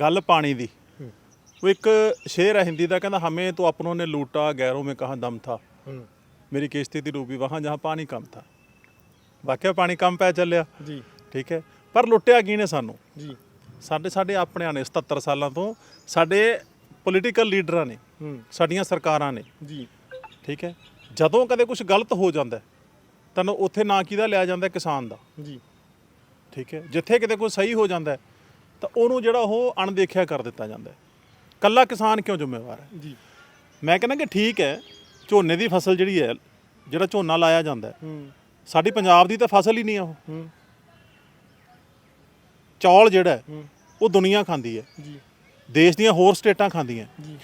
ਗੱਲ ਪਾਣੀ ਦੀ। ਉਹ ਇੱਕ ਸ਼ੇਰ ਹੈ ਹਿੰਦੀ ਦਾ ਕਹਿੰਦਾ ਹਮੇ ਤੋ ਆਪਣੋਂ ਨੇ ਲੂਟਾ ਗੈਰੋ ਮੇ ਕਹਾ ਦਮ ਥਾ। ਮੇਰੀ ਕਿਸ਼ਤੀ ਦੀ ਡੂਬੀ ਵਾਹਾਂ ਜਹਾਂ ਪਾਣੀ ਕੰਮ ਥਾ। ਵਾਕਿਆ ਪਾਣੀ ਕੰਮ ਪੈ ਚੱਲਿਆ। ਜੀ। ਠੀਕ ਹੈ। ਪਰ ਲੁੱਟਿਆ ਕੀ ਨੇ ਸਾਨੂੰ? ਜੀ। ਸਾਡੇ ਸਾਡੇ ਆਪਣਿਆਂ ਨੇ 77 ਸਾਲਾਂ ਤੋਂ ਸਾਡੇ ਪੋਲੀਟੀਕਲ ਲੀਡਰਾਂ ਨੇ ਸਾਡੀਆਂ ਸਰਕਾਰਾਂ ਨੇ। ਜੀ। ਠੀਕ ਹੈ। ਜਦੋਂ ਕਦੇ ਕੁਝ ਗਲਤ ਹੋ ਜਾਂਦਾ ਤਾਂ ਉੱਥੇ ਨਾਂ ਕਿਹਦਾ ਲਿਆ ਜਾਂਦਾ ਕਿਸਾਨ ਦਾ। ਜੀ। ਠੀਕ ਹੈ। ਜਿੱਥੇ ਕਿਤੇ ਕੋਈ ਸਹੀ ਹੋ ਜਾਂਦਾ ਤਾਂ ਉਹਨੂੰ ਜਿਹੜਾ ਉਹ ਅਣਦੇਖਿਆ ਕਰ ਦਿੱਤਾ ਜਾਂਦਾ ਹੈ। ਕੱਲਾ ਕਿਸਾਨ ਕਿਉਂ ਜ਼ਿੰਮੇਵਾਰ ਹੈ? ਜੀ। ਮੈਂ ਕਹਿੰਦਾ ਕਿ ਠੀਕ ਹੈ ਝੋਨੇ ਦੀ ਫਸਲ ਜਿਹੜੀ ਹੈ ਜਿਹੜਾ ਝੋਨਾ ਲਾਇਆ ਜਾਂਦਾ ਹੈ ਹੂੰ। ਸਾਡੀ ਪੰਜਾਬ ਦੀ ਤਾਂ ਫਸਲ ਹੀ ਨਹੀਂ ਆ ਉਹ। ਹੂੰ। ਚੌਲ ਜਿਹੜਾ ਹੈ, ਹੂੰ। ਉਹ ਦੁਨੀਆ ਖਾਂਦੀ ਹੈ। ਜੀ। ਦੇਸ਼ ਦੀਆਂ ਹੋਰ ਸਟੇਟਾਂ ਖਾਂਦੀਆਂ ਜੀ।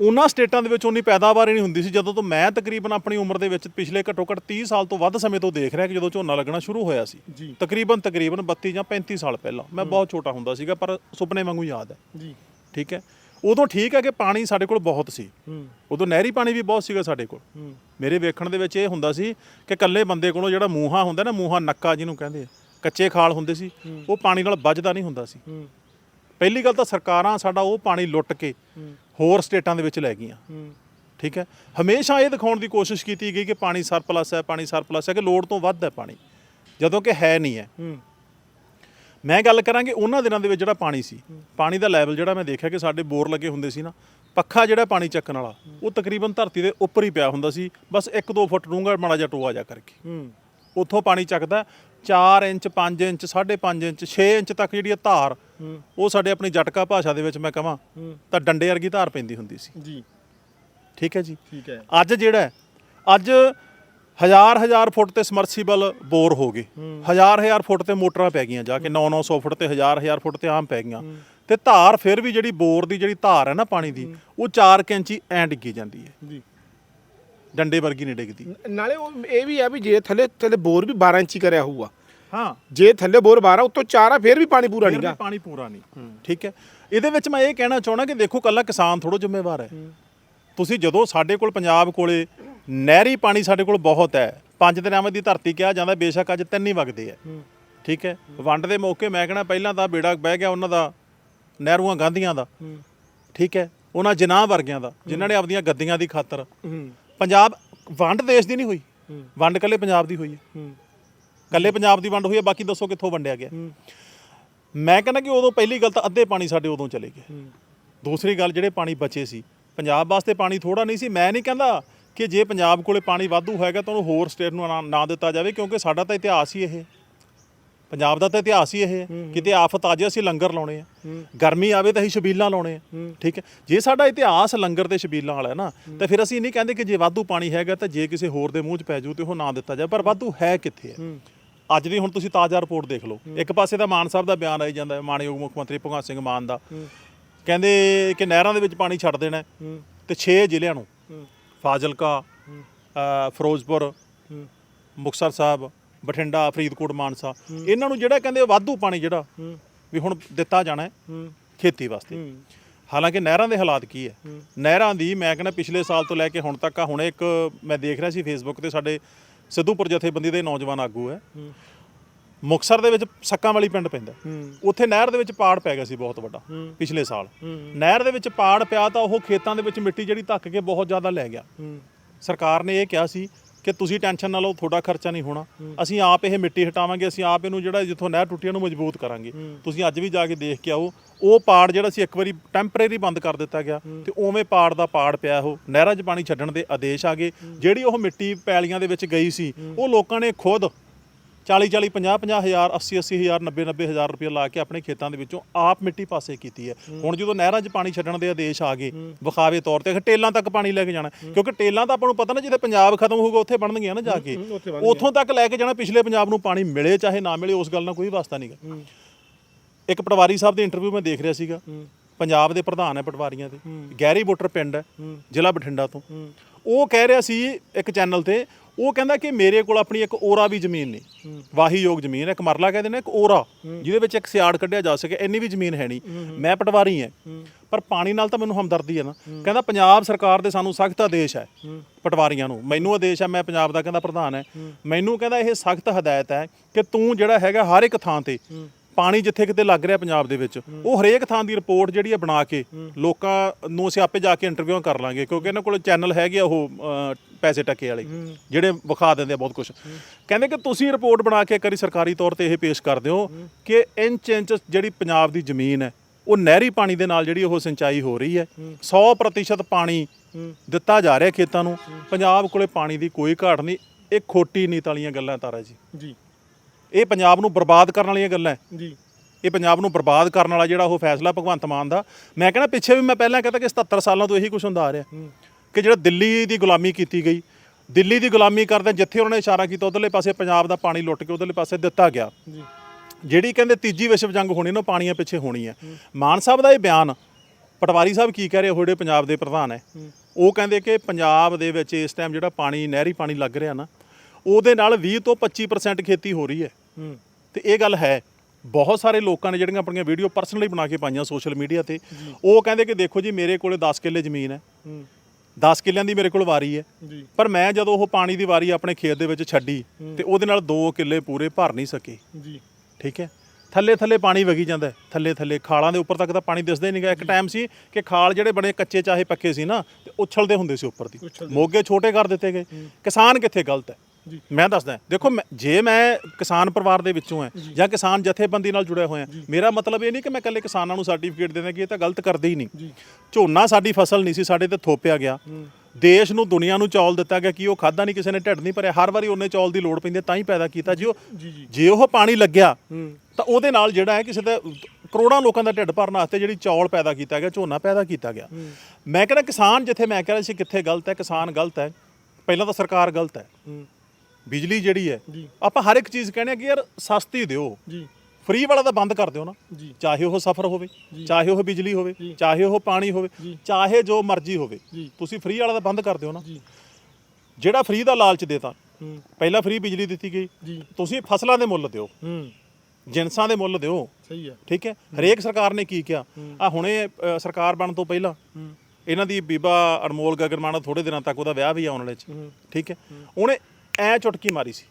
ਉਹਨਾਂ ਸਟੇਟਾਂ ਦੇ ਵਿੱਚ ਉਨੀ ਪੈਦਾਵਾਰ ਹੀ ਨਹੀਂ ਹੁੰਦੀ ਸੀ ਜਦੋਂ ਤੋਂ ਮੈਂ ਤਕਰੀਬਨ ਆਪਣੀ ਉਮਰ ਦੇ ਵਿੱਚ ਪਿਛਲੇ ਘੱਟੋ ਘੱਟ 30 ਸਾਲ ਤੋਂ ਵੱਧ ਸਮੇਂ ਤੋਂ ਦੇਖ ਰਿਹਾ ਕਿ ਜਦੋਂ ਝੋਨਾ ਲੱਗਣਾ ਸ਼ੁਰੂ ਹੋਇਆ ਸੀ। ਤਕਰੀਬਨ ਤਕਰੀਬਨ 32 ਜਾਂ 35 ਸਾਲ ਪਹਿਲਾਂ। ਮੈਂ ਬਹੁਤ ਛੋਟਾ ਹੁੰਦਾ ਸੀਗਾ ਪਰ ਸੁਪਨੇ ਵਾਂਗੂ ਯਾਦ ਹੈ। ਜੀ। ਠੀਕ ਹੈ? ਉਦੋਂ ਠੀਕ ਹੈ ਕਿ ਪਾਣੀ ਸਾਡੇ ਕੋਲ ਬਹੁਤ ਸੀ। ਉਦੋਂ ਨਹਿਰੀ ਪਾਣੀ ਵੀ ਬਹੁਤ ਸੀਗਾ ਸਾਡੇ ਕੋਲ। ਮੇਰੇ ਵੇਖਣ ਦੇ ਵਿੱਚ ਇਹ ਹੁੰਦਾ ਸੀ ਕਿ ਇਕੱਲੇ ਬੰਦੇ ਕੋਲੋਂ ਜਿਹੜਾ ਮੂੰਹਾ ਹੁੰਦਾ ਨਾ ਮੂੰਹਾ ਨੱਕਾ ਜਿਹਨੂੰ ਕਹਿੰਦੇ ਕੱਚੇ ਖਾਲ ਹੁੰਦੇ ਸੀ ਉਹ ਪਾਣੀ ਨਾਲ ਵੱਜਦਾ ਨਹੀਂ ਹੁੰਦਾ ਸੀ। ਪਹਿਲੀ ਗੱਲ ਤਾਂ ਸਰਕਾਰਾਂ ਸਾਡਾ ਉਹ ਪਾਣੀ ਲੁੱਟ ਕੇ ਹੋਰ ਸਟੇਟਾਂ ਦੇ ਵਿੱਚ ਲੈ ਗਈਆਂ। ਠੀਕ ਹੈ? ਹਮੇਸ਼ਾ ਇਹ ਦਿਖਾਉਣ ਦੀ ਕੋਸ਼ਿਸ਼ ਕੀਤੀ ਗਈ ਕਿ ਪਾਣੀ ਸਰਪਲਸ ਹੈ ਪਾਣੀ ਸਰਪਲਸ ਹੈ ਕਿ ਲੋੜ ਤੋਂ ਵੱਧ ਹੈ ਪਾਣੀ ਜਦੋਂ ਕਿ ਹੈ ਨਹੀਂ ਹੈ। ਮੈਂ ਗੱਲ ਕਰਾਂਗੇ ਉਹਨਾਂ ਦਿਨਾਂ ਦੇ ਵਿੱਚ ਜਿਹੜਾ ਪਾਣੀ ਸੀ। ਪਾਣੀ ਦਾ ਲੈਵਲ ਜਿਹੜਾ ਮੈਂ ਦੇਖਿਆ ਕਿ ਸਾਡੇ ਬੋਰ ਲੱਗੇ ਹੁੰਦੇ ਸੀ ਨਾ ਪੱਖਾ ਜਿਹੜਾ ਪਾਣੀ ਚੱਕਣ ਵਾਲਾ ਉਹ ਤਕਰੀਬਨ ਧਰਤੀ ਦੇ ਉੱਪਰ ਹੀ ਪਿਆ ਹੁੰਦਾ ਸੀ ਬਸ 1-2 ਫੁੱਟ ਡੂੰਘਾ ਮਾੜਾ ਜਿਹਾ ਟੋਆ ਜਾ ਕਰਕੇ। ਉੱਥੋਂ ਪਾਣੀ ਚੱਕਦਾ 4 ਇੰਚ 5 ਇੰਚ 5.5 ਇੰਚ 6 ਇੰਚ ਤੱਕ ਜਿਹੜੀ ਇਹ ਧਾਰ ਉਹ ਸਾਡੇ ਆਪਣੀ ਜਟਕਾ ਭਾਸ਼ਾ ਦੇ ਵਿੱਚ ਮੈਂ ਕਹਾਂ ਤਾਂ ਡੰਡੇ ਵਰਗੀ ਧਾਰ ਪੈਂਦੀ ਹੁੰਦੀ ਸੀ। ਜੀ। ਠੀਕ ਹੈ ਜੀ? ਠੀਕ ਹੈ। ਅੱਜ ਜਿਹੜਾ ਅੱਜ ਹਜ਼ਾਰ ਹਜ਼ਾਰ ਫੁੱਟ ਤੇ ਸਮਰਸੀਬਲ ਬੋਰ ਹੋ ਗਏ। ਹਜ਼ਾਰ ਹਜ਼ਾਰ ਫੁੱਟ ਤੇ ਮੋਟਰਾਂ ਪੈ ਗਈਆਂ ਜਾ ਕੇ 9-900 ਫੁੱਟ ਤੇ ਹਜ਼ਾਰ ਹਜ਼ਾਰ ਫੁੱਟ ਤੇ ਆਮ ਪੈ ਗਈਆਂ। ਤੇ ਧਾਰ ਫਿਰ ਵੀ ਜਿਹੜੀ ਬੋਰ ਦੀ ਜਿਹੜੀ ਧਾਰ ਹੈ ਨਾ ਪਾਣੀ ਦੀ ਉਹ 4 ਇੰਚੀ ਐਂ ਡਿੱਗੀ ਜਾਂਦੀ ਹੈ। ਜੀ। ਡੰਡੇ ਵਰਗੀ ਨਹੀਂ ਡਿੱਗਦੀ। ਨਾਲੇ ਉਹ ਇਹ ਵੀ ਆ ਵੀ ਜੇ ਥੱਲੇ ਥੱਲੇ ਬੋਰ ਵੀ 12 ਇੰਚੀ ਕਰਿਆ ਹੋਊਗਾ। ਹਾਂ। ਜੇ ਥੱਲੇ ਬੋਰ 12 ਉੱਤੋਂ 4 ਆ ਫਿਰ ਵੀ ਪਾਣੀ ਪੂਰਾ ਫਿਰ ਵੀ ਨਹੀਂਗਾ ਪਾਣੀ ਪੂਰਾ ਨਹੀਂ। ਠੀਕ ਹੈ। ਇਹਦੇ ਵਿੱਚ ਮੈਂ ਇਹ ਕਹਿਣਾ ਚਾਹਣਾ ਕਿ ਦੇਖੋ ਕੱਲਾ ਕਿਸਾਨ ਥੋੜੋ ਜ਼ਿੰਮੇਵਾਰ ਹੈ। ਤੁਸੀਂ ਜਦੋਂ ਸਾਡੇ ਕੋਲ ਪੰਜਾਬ ਕੋਲੇ ਨਹਿਰੀ ਪਾਣੀ ਸਾਡੇ ਕੋਲ ਬਹੁਤ ਹੈ ਪੰਜ ਦਰਿਆਵਾਂ ਦੀ ਧਰਤੀ ਕਿਹਾ ਜਾਂਦਾ ਬੇਸ਼ੱਕ ਅੱਜ ਤਿੰਨ ਹੀ ਵਗਦੇ ਹੈ। ਠੀਕ ਹੈ। ਵੰਡ ਦੇ ਮੌਕੇ ਮੈਂ ਕਹਿਣਾ ਪਹਿਲਾਂ ਤਾਂ ਬੇੜਾ ਬਹਿ ਗਿਆ ਉਹਨਾਂ ਦਾ ਨਹਿਰੂਆਂ ਗਾਂਧੀਆਂ ਦਾ। ਠੀਕ ਹੈ। ਉਹਨਾਂ ਜਿਨਾਹ ਵਰਗਿਆਂ ਦਾ ਜਿਨ੍ਹਾਂ ਨੇ ਆਪਦੀਆਂ ਗੱਦੀਆਂ ਦੀ ਖਾਤਰ। ਪੰਜਾਬ ਵੰਡ ਦੇਸ਼ ਦੀ ਨਹੀਂ ਹੋਈ। ਵੰਡ ਕੱਲੇ ਪੰਜਾਬ ਦੀ ਹੋਈ ਹੂੰ। ਕੱਲੇ ਪੰਜਾਬ ਦੀ ਵੰਡ ਹੋਈ ਹੈ ਬਾਕੀ ਦੱਸੋ ਕਿੱਥੋਂ ਵੰਡਿਆ ਗਿਆ। ਮੈਂ ਕਹਿੰਦਾ ਕਿ ਉਦੋਂ ਪਹਿਲੀ ਗੱਲ ਤਾਂ ਅੱਧੇ ਪਾਣੀ ਸਾਡੇ ਉਦੋਂ ਚਲੇ ਗਏ। ਦੂਸਰੀ ਗੱਲ ਜਿਹੜੇ ਪਾਣੀ ਬਚੇ ਸੀ ਪੰਜਾਬ ਵਾਸਤੇ ਪਾਣੀ ਥੋੜਾ ਨਹੀਂ ਸੀ। ਮੈਂ ਨਹੀਂ ਕਹਿੰਦਾ ਕਿ ਜੇ ਪੰਜਾਬ ਕੋਲੇ ਪਾਣੀ ਵਾਧੂ ਹੈਗਾ ਤਾਂ ਉਹਨੂੰ ਹੋਰ ਸਟੇਟ ਨੂੰ ਨਾ- ਦਿੱਤਾ ਜਾਵੇ ਕਿਉਂਕਿ ਸਾਡਾ ਤਾਂ ਇਤਿਹਾਸ ਹੀ ਇਹ। ਪੰਜਾਬ ਦਾ ਤਾਂ ਇਤਿਹਾਸ ਹੀ ਇਹ। ਹੈ ਕਿਤੇ ਆਫਤ ਆ ਜਾਏ ਅਸੀਂ ਲੰਗਰ ਲਾਉਣੇ ਆ। ਗਰਮੀ ਆਵੇ ਤਾਂ ਅਸੀਂ ਛਬੀਲਾਂ ਲਾਉਣੇ ਆ। ਠੀਕ ਹੈ। ਜੇ ਸਾਡਾ ਇਤਿਹਾਸ ਲੰਗਰ ਤੇ ਛਬੀਲਾਂ ਵਾਲਾ ਹੈ ਨਾ ਤਾਂ ਫਿਰ ਅਸੀਂ ਨਹੀਂ ਕਹਿੰਦੇ ਕਿ ਜੇ ਵਾਧੂ ਪਾਣੀ ਹੈਗਾ ਤਾਂ ਜੇ ਕਿਸੇ ਹੋਰ ਦੇ ਮੂੰਹ 'ਚ ਪੈ ਜੂ ਤੇ ਉਹ ਨਾ ਦਿੱਤਾ ਜਾਵੇ ਪਰ ਵਾਧੂ ਹੈ ਕਿੱਥੇ ਹੈ। ਅੱਜ ਦੀ ਹੁਣ ਤੁਸੀਂ ਤਾਜ਼ਾ ਰਿਪੋਰਟ ਦੇਖ ਲਓ। ਇੱਕ ਪਾਸੇ ਤਾਂ ਮਾਨ ਸਾਹਿਬ ਦਾ ਬਿਆਨ ਆਈ ਜਾਂਦਾ ਹੈ ਮਾਨਯੋਗ ਮੁੱਖ ਮੰਤਰੀ ਭਗਵੰਤ ਸਿੰਘ ਮਾਨ ਦਾ। ਕਹਿੰਦੇ ਕਿ ਨਹਿਰਾਂ ਦੇ ਵਿੱਚ ਪਾਣੀ ਛੱਡ ਦੇਣਾ ਤੇ 6 ਜ਼ਿਲ੍ਹਿਆਂ ਨੂੰ ਫਾਜ਼ਿਲਕਾ ਫਿਰੋਜ਼ਪੁਰ ਮੁਕਤਸਰ ਸਾਹਿਬ ਬਠਿੰਡਾ ਫਰੀਦਕੋਟ ਮਾਨਸਾ। ਇਹਨਾਂ ਨੂੰ ਜਿਹੜਾ ਕਹਿੰਦੇ ਵਾਧੂ ਪਾਣੀ ਜਿਹੜਾ ਵੀ ਹੁਣ ਦਿੱਤਾ ਜਾਣਾ ਖੇਤੀ ਵਾਸਤੇ। ਹਾਲਾਂਕਿ ਨਹਿਰਾਂ ਦੇ ਹਾਲਾਤ ਕੀ ਹੈ? ਨਹਿਰਾਂ ਦੀ ਮੈਂ ਕਹਿੰਦਾ ਪਿਛਲੇ ਸਾਲ ਤੋਂ ਲੈ ਕੇ ਹੁਣ ਤੱਕ ਆ ਹੁਣ ਇੱਕ ਮੈਂ ਦੇਖ ਰਿਹਾ ਸੀ ਫੇਸਬੁੱਕ ਤੇ ਸਾਡੇ ਸਿੱਧੂਪੁਰ ਜਥੇਬੰਦੀ ਦੇ ਨੌਜਵਾਨ ਆਗੂ ਹੈ। ਮੁਕਤਸਰ ਦੇ ਵਿੱਚ ਸੱਕਾਂ ਵਾਲੀ ਪਿੰਡ ਪੈਂਦਾ ਉੱਥੇ ਨਹਿਰ ਦੇ ਵਿੱਚ ਪਾੜ ਪੈ ਗਿਆ ਸੀ ਬਹੁਤ ਵੱਡਾ ਪਿਛਲੇ ਸਾਲ। ਨਹਿਰ ਦੇ ਵਿੱਚ ਪਾੜ ਪਿਆ ਤਾਂ ਉਹ ਖੇਤਾਂ ਦੇ ਵਿੱਚ ਮਿੱਟੀ ਜਿਹੜੀ ਧੱਕ ਕੇ ਬਹੁਤ ਜ਼ਿਆਦਾ ਲੈ ਗਿਆ। ਸਰਕਾਰ ਨੇ ਇਹ ਕਿਹਾ ਸੀ ਕਿ ਤੁਸੀਂ ਟੈਨਸ਼ਨ ਨਾ ਲਓ ਤੁਹਾਡਾ ਖਰਚਾ ਨਹੀਂ ਹੋਣਾ। ਅਸੀਂ ਆਪ ਇਹ ਮਿੱਟੀ ਹਟਾਵਾਂਗੇ ਅਸੀਂ ਆਪ ਇਹਨੂੰ ਜਿਹੜਾ ਜਿੱਥੋਂ ਨਹਿਰ ਟੁੱਟੀ ਉਹਨੂੰ ਮਜ਼ਬੂਤ ਕਰਾਂਗੇ। ਤੁਸੀਂ ਅੱਜ ਵੀ ਜਾ ਕੇ ਦੇਖ ਕੇ ਆਓ ਉਹ ਪਾੜ ਜਿਹੜਾ ਸੀ ਇੱਕ ਵਾਰੀ ਟੈਂਪਰੇਰੀ ਬੰਦ ਕਰ ਦਿੱਤਾ ਗਿਆ ਤੇ ਉਵੇਂ ਪਾੜ ਦਾ ਪਾੜ ਪਿਆ ਉਹ। ਨਹਿਰਾਂ 'ਚ ਪਾਣੀ ਛੱਡਣ ਦੇ ਆਦੇਸ਼ ਆ ਗਏ। ਜਿਹੜੀ ਉਹ ਮਿੱਟੀ ਪੈਲੀਆਂ ਦੇ ਵਿੱਚ ਗਈ ਸੀ ਉਹ ਲੋਕਾਂ ਨੇ ਖੁਦ 40 40 50 50 ਹਜ਼ਾਰ 80 80 ਹਜ਼ਾਰ 90 90 ਹਜ਼ਾਰ ਰੁਪਏ ਲਾ ਕੇ ਆਪਣੇ ਖੇਤਾਂ ਦੇ ਵਿੱਚੋਂ ਆਪ ਮਿੱਟੀ ਪਾਸੇ ਕੀਤੀ ਹੈ। ਹੁਣ ਜਦੋਂ ਨਹਿਰਾਂ 'ਚ ਪਾਣੀ ਛੱਡਣ ਦੇ ਆਦੇਸ਼ ਆ ਗਏ ਵਿਖਾਵੇ ਤੌਰ ਤੇ ਟੇਲਾਂ ਤੱਕ ਪਾਣੀ ਲੈ ਕੇ ਜਾਣਾ ਕਿਉਂਕਿ ਟੇਲਾਂ ਤਾਂ ਆਪਾਂ ਨੂੰ ਪਤਾ ਨਾ ਜਿੱਥੇ ਪੰਜਾਬ ਖਤਮ ਹੋਊਗਾ ਉੱਥੇ ਬਣਨਗੀਆਂ ਨਾ ਜਾ ਕੇ। ਉੱਥੇ ਤੱਕ ਲੈ ਕੇ ਜਾਣਾ ਪਿਛਲੇ ਪੰਜਾਬ ਨੂੰ ਪਾਣੀ ਮਿਲੇ ਚਾਹੇ ਨਾ ਮਿਲੇ ਉਸ ਗੱਲ ਨਾਲ ਕੋਈ ਵਾਸਤਾ ਨਹੀਂਗਾ ਇੱਕ ਪਟਵਾਰੀ ਸਾਹਿਬ ਦੇ ਇੰਟਰਵਿਊ ਮੈਂ ਦੇਖ ਰਿਹਾ ਸੀਗਾ। ਪੰਜਾਬ ਦੇ ਪ੍ਰਧਾਨ ਹੈ ਪਟਵਾਰੀਆਂ ਦੇ। ਗਹਿਰੀ ਬੁੱਟਰ ਪਿੰਡ ਹੈ ਜ਼ਿਲ੍ਹਾ ਬਠਿੰਡਾ ਤੋਂ। ਉਹ ਕਹਿ ਰਿਹਾ ਸੀ ਇੱਕ ਚੈਨਲ ਤੇ ਉਹ ਕਹਿੰਦਾ ਕਿ ਮੇਰੇ ਕੋਲ ਆਪਣੀ ਇੱਕ ਓਰਾ ਵੀ ਜ਼ਮੀਨ ਨਹੀਂ। ਵਾਹੀਯੋਗ ਜ਼ਮੀਨ ਹੈ ਇੱਕ ਮਰਲਾ ਕਹਿੰਦੇ ਨੇ ਇੱਕ ਓਰਾ ਜਿਹਦੇ ਵਿੱਚ ਇੱਕ ਸਿਆੜ ਕੱਢਿਆ ਜਾ ਸਕੇ ਇੰਨੀ ਵੀ ਜ਼ਮੀਨ ਹੈ ਨਹੀਂ। ਮੈਂ ਪਟਵਾਰੀ ਹਾਂ। ਪਰ ਪਾਣੀ ਨਾਲ ਤਾਂ ਮੈਨੂੰ ਹਮਦਰਦੀ ਹੈ ਨਾ। ਕਹਿੰਦਾ ਪੰਜਾਬ ਸਰਕਾਰ ਦੇ ਸਾਨੂੰ ਸਖਤ ਆਦੇਸ਼ ਹੈ ਪਟਵਾਰੀਆਂ ਨੂੰ। ਮੈਨੂੰ ਆਦੇਸ਼ ਹੈ ਮੈਂ ਪੰਜਾਬ ਦਾ ਕਹਿੰਦਾ ਪ੍ਰਧਾਨ ਹੈ। ਮੈਨੂੰ ਕਹਿੰਦਾ ਇਹ ਸਖਤ ਹਦਾਇਤ ਹੈ ਕਿ ਤੂੰ ਜਿਹੜਾ ਹੈਗਾ ਹਰ ਇੱਕ ਥਾਂ ਤੇ ਪਾਣੀ ਜਿੱਥੇ ਕਿਤੇ ਲੱਗ ਰਿਹਾ ਪੰਜਾਬ ਦੇ ਵਿੱਚ ਉਹ ਹਰੇਕ ਥਾਂ ਦੀ ਰਿਪੋਰਟ ਜਿਹੜੀ ਹੈ ਬਣਾ ਕੇ ਲੋਕਾਂ ਨੂੰ ਅਸੀਂ ਆਪੇ ਜਾ ਕੇ ਇੰਟਰਵਿਊ ਕਰ ਲਾਂਗੇ ਕਿਉਂਕਿ ਇਹਨਾਂ ਕੋਲ ਚੈਨਲ ਹੈਗੇ ਉਹ ਪੈਸੇ ਟੱਕੇ ਵਾਲੇ ਜਿਹੜੇ ਵਿਖਾ ਦਿੰਦੇ ਆ ਬਹੁਤ ਕੁਝ ਕਹਿੰਦੇ ਕਿ ਤੁਸੀਂ ਰਿਪੋਰਟ ਬਣਾ ਕੇ ਕਰੀ ਸਰਕਾਰੀ ਤੌਰ ਤੇ ਇਹ ਪੇਸ਼ ਕਰ ਦਿਓ ਕਿ ਇੰਚ ਇੰਚ ਜਿਹੜੀ ਪੰਜਾਬ ਦੀ ਜ਼ਮੀਨ ਹੈ ਉਹ ਨਹਿਰੀ ਪਾਣੀ ਦੇ ਨਾਲ ਜਿਹੜੀ ਉਹ ਸਿੰਚਾਈ ਹੋ ਰਹੀ ਹੈ 100% ਪਾਣੀ ਦਿੱਤਾ ਜਾ ਰਿਹਾ ਖੇਤਾਂ ਨੂੰ। ਪੰਜਾਬ ਕੋਲੇ ਪਾਣੀ ਦੀ ਕੋਈ ਘਾਟ ਨਹੀਂ ਇਹ ਖੋਟੀ ਨੀਤ ਵਾਲੀਆਂ ਗੱਲਾਂ ਤਾਰਾ ਜੀ। ਜੀ। ਇਹ ਪੰਜਾਬ ਨੂੰ ਬਰਬਾਦ ਕਰਨ ਵਾਲੀਆਂ ਗੱਲਾਂ ਹੈ। ਜੀ। ਇਹ ਪੰਜਾਬ ਨੂੰ ਬਰਬਾਦ ਕਰਨ ਵਾਲਾ ਜਿਹੜਾ ਉਹ ਫੈਸਲਾ ਭਗਵੰਤ ਮਾਨ ਦਾ। ਮੈਂ ਕਹਿੰਦਾ ਪਿੱਛੇ ਵੀ ਮੈਂ ਪਹਿਲਾਂ ਕਹਿੰਦਾ ਕਿ 77 ਸਾਲਾਂ ਤੋਂ ਇਹੀ ਕੁਝ ਹੁੰਦਾ ਆ ਰਿਹਾ। ਕਿ ਜਿਹੜਾ ਦਿੱਲੀ ਦੀ ਗੁਲਾਮੀ ਕੀਤੀ ਗਈ ਦਿੱਲੀ ਦੀ ਗੁਲਾਮੀ ਕਰਦੇ ਜਿੱਥੇ ਉਹਨਾਂ ਨੇ ਇਸ਼ਾਰਾ ਕੀਤਾ ਉਧਰਲੇ ਪਾਸੇ ਪੰਜਾਬ ਦਾ ਪਾਣੀ ਲੁੱਟ ਕੇ ਉਧਰਲੇ ਪਾਸੇ ਦਿੱਤਾ ਗਿਆ। ਜਿਹੜੀ ਕਹਿੰਦੇ ਤੀਜੀ ਵਿਸ਼ਵ ਜੰਗ ਹੋਣੀ ਨਾ ਪਾਣੀਆਂ ਪਿੱਛੇ ਹੋਣੀ ਹੈ। ਮਾਨ ਸਾਹਿਬ ਦਾ ਇਹ ਬਿਆਨ ਪਟਵਾਰੀ ਸਾਹਿਬ ਕੀ ਕਹਿ ਰਹੇ ਹੋੜੇ ਪੰਜਾਬ ਦੇ ਪ੍ਰਧਾਨ ਹੈ। ਉਹ ਕਹਿੰਦੇ ਕਿ ਪੰਜਾਬ ਦੇ ਵਿੱਚ ਇਸ ਟਾਈਮ ਜਿਹੜਾ ਪਾਣੀ ਨਹਿਰੀ ਪਾਣੀ ਲੱਗ ਰਿਹਾ ਨਾ ਉਹਦੇ ਨਾਲ 20 ਤੋਂ 25% ਖੇਤੀ ਹੋ ਰਹੀ ਹੈ। ਤੇ ਇਹ ਗੱਲ ਹੈ ਬਹੁਤ ਸਾਰੇ ਲੋਕਾਂ ਨੇ ਜਿਹੜੀਆਂ ਆਪਣੀਆਂ ਵੀਡੀਓ ਪਰਸਨਲੀ ਬਣਾ ਕੇ ਪਾਈਆਂ ਸੋਸ਼ਲ ਮੀਡੀਆ ਤੇ ਉਹ ਕਹਿੰਦੇ ਕਿ ਦੇਖੋ ਜੀ ਮੇਰੇ ਕੋਲੇ 10 ਕਿੱਲੇ ਜ਼ਮੀਨ ਹੂੰ। 10 ਕਿੱਲਿਆਂ ਦੀ ਮੇਰੇ ਕੋਲ ਵਾਰੀ ਹੈ। ਜੀ। ਪਰ ਮੈਂ ਜਦੋਂ ਉਹ ਪਾਣੀ ਦੀ ਵਾਰੀ ਆਪਣੇ ਖੇਤ ਦੇ ਵਿੱਚ ਛੱਡੀ ਤੇ ਉਹਦੇ ਨਾਲ 2 ਕਿੱਲੇ ਪੂਰੇ ਭਰ ਨਹੀਂ ਸਕੇ। ਜੀ। ਠੀਕ ਹੈ? ਥੱਲੇ ਥੱਲੇ ਪਾਣੀ ਵਗੀ ਜਾਂਦਾ ਥੱਲੇ ਥੱਲੇ ਖਾਲਾਂ ਦੇ ਉੱਪਰ ਤੱਕ ਤਾਂ ਪਾਣੀ ਦਿਸਦਾ ਹੀ ਨਹੀਂਗਾ ਇੱਕ ਟਾਈਮ ਸੀ ਕਿ ਖਾਲ ਜਿਹੜੇ ਬਣੇ ਕੱਚੇ ਚਾਹੇ ਪੱਕੇ ਸੀ ਨਾ ਤੇ ਉਛਲਦੇ ਹੁੰਦੇ ਸੀ ਉੱਪਰ ਦੀ। ਮੋਗੇ ਛੋਟੇ ਕਰ ਦਿੱਤੇ ਗਏ। ਕਿਸਾਨ ਕਿੱਥੇ ਗਲਤ ਹੈ। ਮੈਂ ਦੱਸਦਾ ਦੇਖੋ ਮੈਂ- ਜੇ ਮੈਂ ਕਿਸਾਨ ਪਰਿਵਾਰ ਦੇ ਵਿੱਚੋਂ ਹਾਂ ਜਾਂ। ਕਿਸਾਨ ਜਥੇਬੰਦੀ ਨਾਲ ਜੁੜਿਆ ਹੋਇਆ ਮੇਰਾ ਮਤਲਬ ਇਹ ਨਹੀਂ ਕਿ ਮੈਂ ਇਕੱਲੇ ਕਿਸਾਨਾਂ ਨੂੰ ਸਰਟੀਫਿਕੇਟ ਦੇਣਾ ਕਿ ਇਹ ਤਾਂ ਗਲਤ ਕਰਦੇ ਹੀ ਨਹੀਂ। ਝੋਨਾ ਸਾਡੀ ਫਸਲ ਨਹੀਂ ਸੀ ਸਾਡੇ ਤੇ ਥੋਪਿਆ ਗਿਆ। ਦੇਸ਼ ਨੂੰ ਦੁਨੀਆ ਨੂੰ ਚੌਲ ਦਿੱਤਾ ਗਿਆ ਕਿ ਉਹ ਖਾਦਾ ਨਹੀਂ ਕਿਸੇ ਨੇ ਢਿੱਡ ਨਹੀਂ ਭਰਿਆ। ਹਰ ਵਾਰੀ ਉਹਨੇ ਚੌਲ ਦੀ ਲੋੜ ਪੈਂਦੀ ਹੈ, ਤਾਂ ਹੀ ਪੈਦਾ ਕੀਤਾ ਜੀ ਉਹ। ਜੀ ਉਹ ਪਾਣੀ ਲੱਗਿਆ ਤਾਂ ਉਹਦੇ ਨਾਲ ਜਿਹੜਾ ਹੈ ਕਿਸੇ ਦਾ ਕਰੋੜਾਂ ਲੋਕਾਂ ਦਾ ਢਿੱਡ ਭਰਨ ਵਾਸਤੇ ਜਿਹੜੀ ਚੌਲ ਪੈਦਾ ਕੀਤਾ ਗਿਆ ਝੋਨਾ ਪੈਦਾ ਕੀਤਾ ਗਿਆ। ਮੈਂ ਕਹਿੰਦਾ ਕਿਸਾਨ ਜਿੱਥੇ ਮੈਂ ਕਹਿ ਰਿਹਾ ਸੀ ਕਿੱਥੇ ਗਲਤ ਹੈ ਕਿਸਾਨ ਗਲਤ ਹੈ। ਪਹਿਲਾਂ ਤਾਂ ਸਰਕਾਰ ਗਲਤ ਹੂੰ। ਬਿਜਲੀ ਜਿਹੜੀ ਹੈ ਜੀ। ਆਪਾਂ ਹਰ ਇੱਕ ਚੀਜ਼ ਕਹਿੰਦੇ ਆ ਕਿ ਯਾਰ ਸਸਤੀ ਦਿਓ। ਜੀ। ਫ੍ਰੀ ਵਾਲਾ ਤਾਂ ਬੰਦ ਕਰ ਦਿਓ ਨਾ। ਜੀ। ਚਾਹੇ ਉਹ ਸਫਰ ਹੋਵੇ ਚਾਹੇ ਉਹ ਬਿਜਲੀ ਹੋਵੇ। ਚਾਹੇ ਉਹ ਪਾਣੀ ਹੋਵੇ। ਚਾਹੇ ਜੋ ਮਰਜ਼ੀ ਹੋਵੇ। ਤੁਸੀਂ ਫ੍ਰੀ ਵਾਲਾ ਤਾਂ ਬੰਦ ਕਰ ਦਿਓ ਨਾ। ਜਿਹੜਾ ਫ੍ਰੀ ਦਾ ਲਾਲਚ ਦੇਤਾ ਪਹਿਲਾਂ ਫ੍ਰੀ ਬਿਜਲੀ ਦਿੱਤੀ ਗਈ। ਤੁਸੀਂ ਫਸਲਾਂ ਦੇ ਮੁੱਲ ਦਿਓ। ਹੂੰ। ਜਿਨਸਾਂ ਦੇ ਮੁੱਲ ਦਿਓ। ਸਹੀ ਹੈ। ਠੀਕ ਹੈ? ਹਰੇਕ ਸਰਕਾਰ ਨੇ ਕੀ ਕਿਹਾ? ਆ ਹੁਣੇ ਸਰਕਾਰ ਬਣਨ ਤੋਂ ਪਹਿਲਾਂ ਇਹਨਾਂ ਦੀ ਬੀਬਾ ਅਨਮੋਲ ਗਗਨਮਾਨਾ ਥੋੜੇ ਦਿਨਾਂ ਤੱਕ ਉਹਦਾ ਵਿਆਹ ਵੀ ਆਉਣ ਵਾਲੇ ਚ। ਠੀਕ ਹੈ। ਉਹਨੇ ਐ ਚੁਟਕੀ ਮਾਰੀ ਸੀ।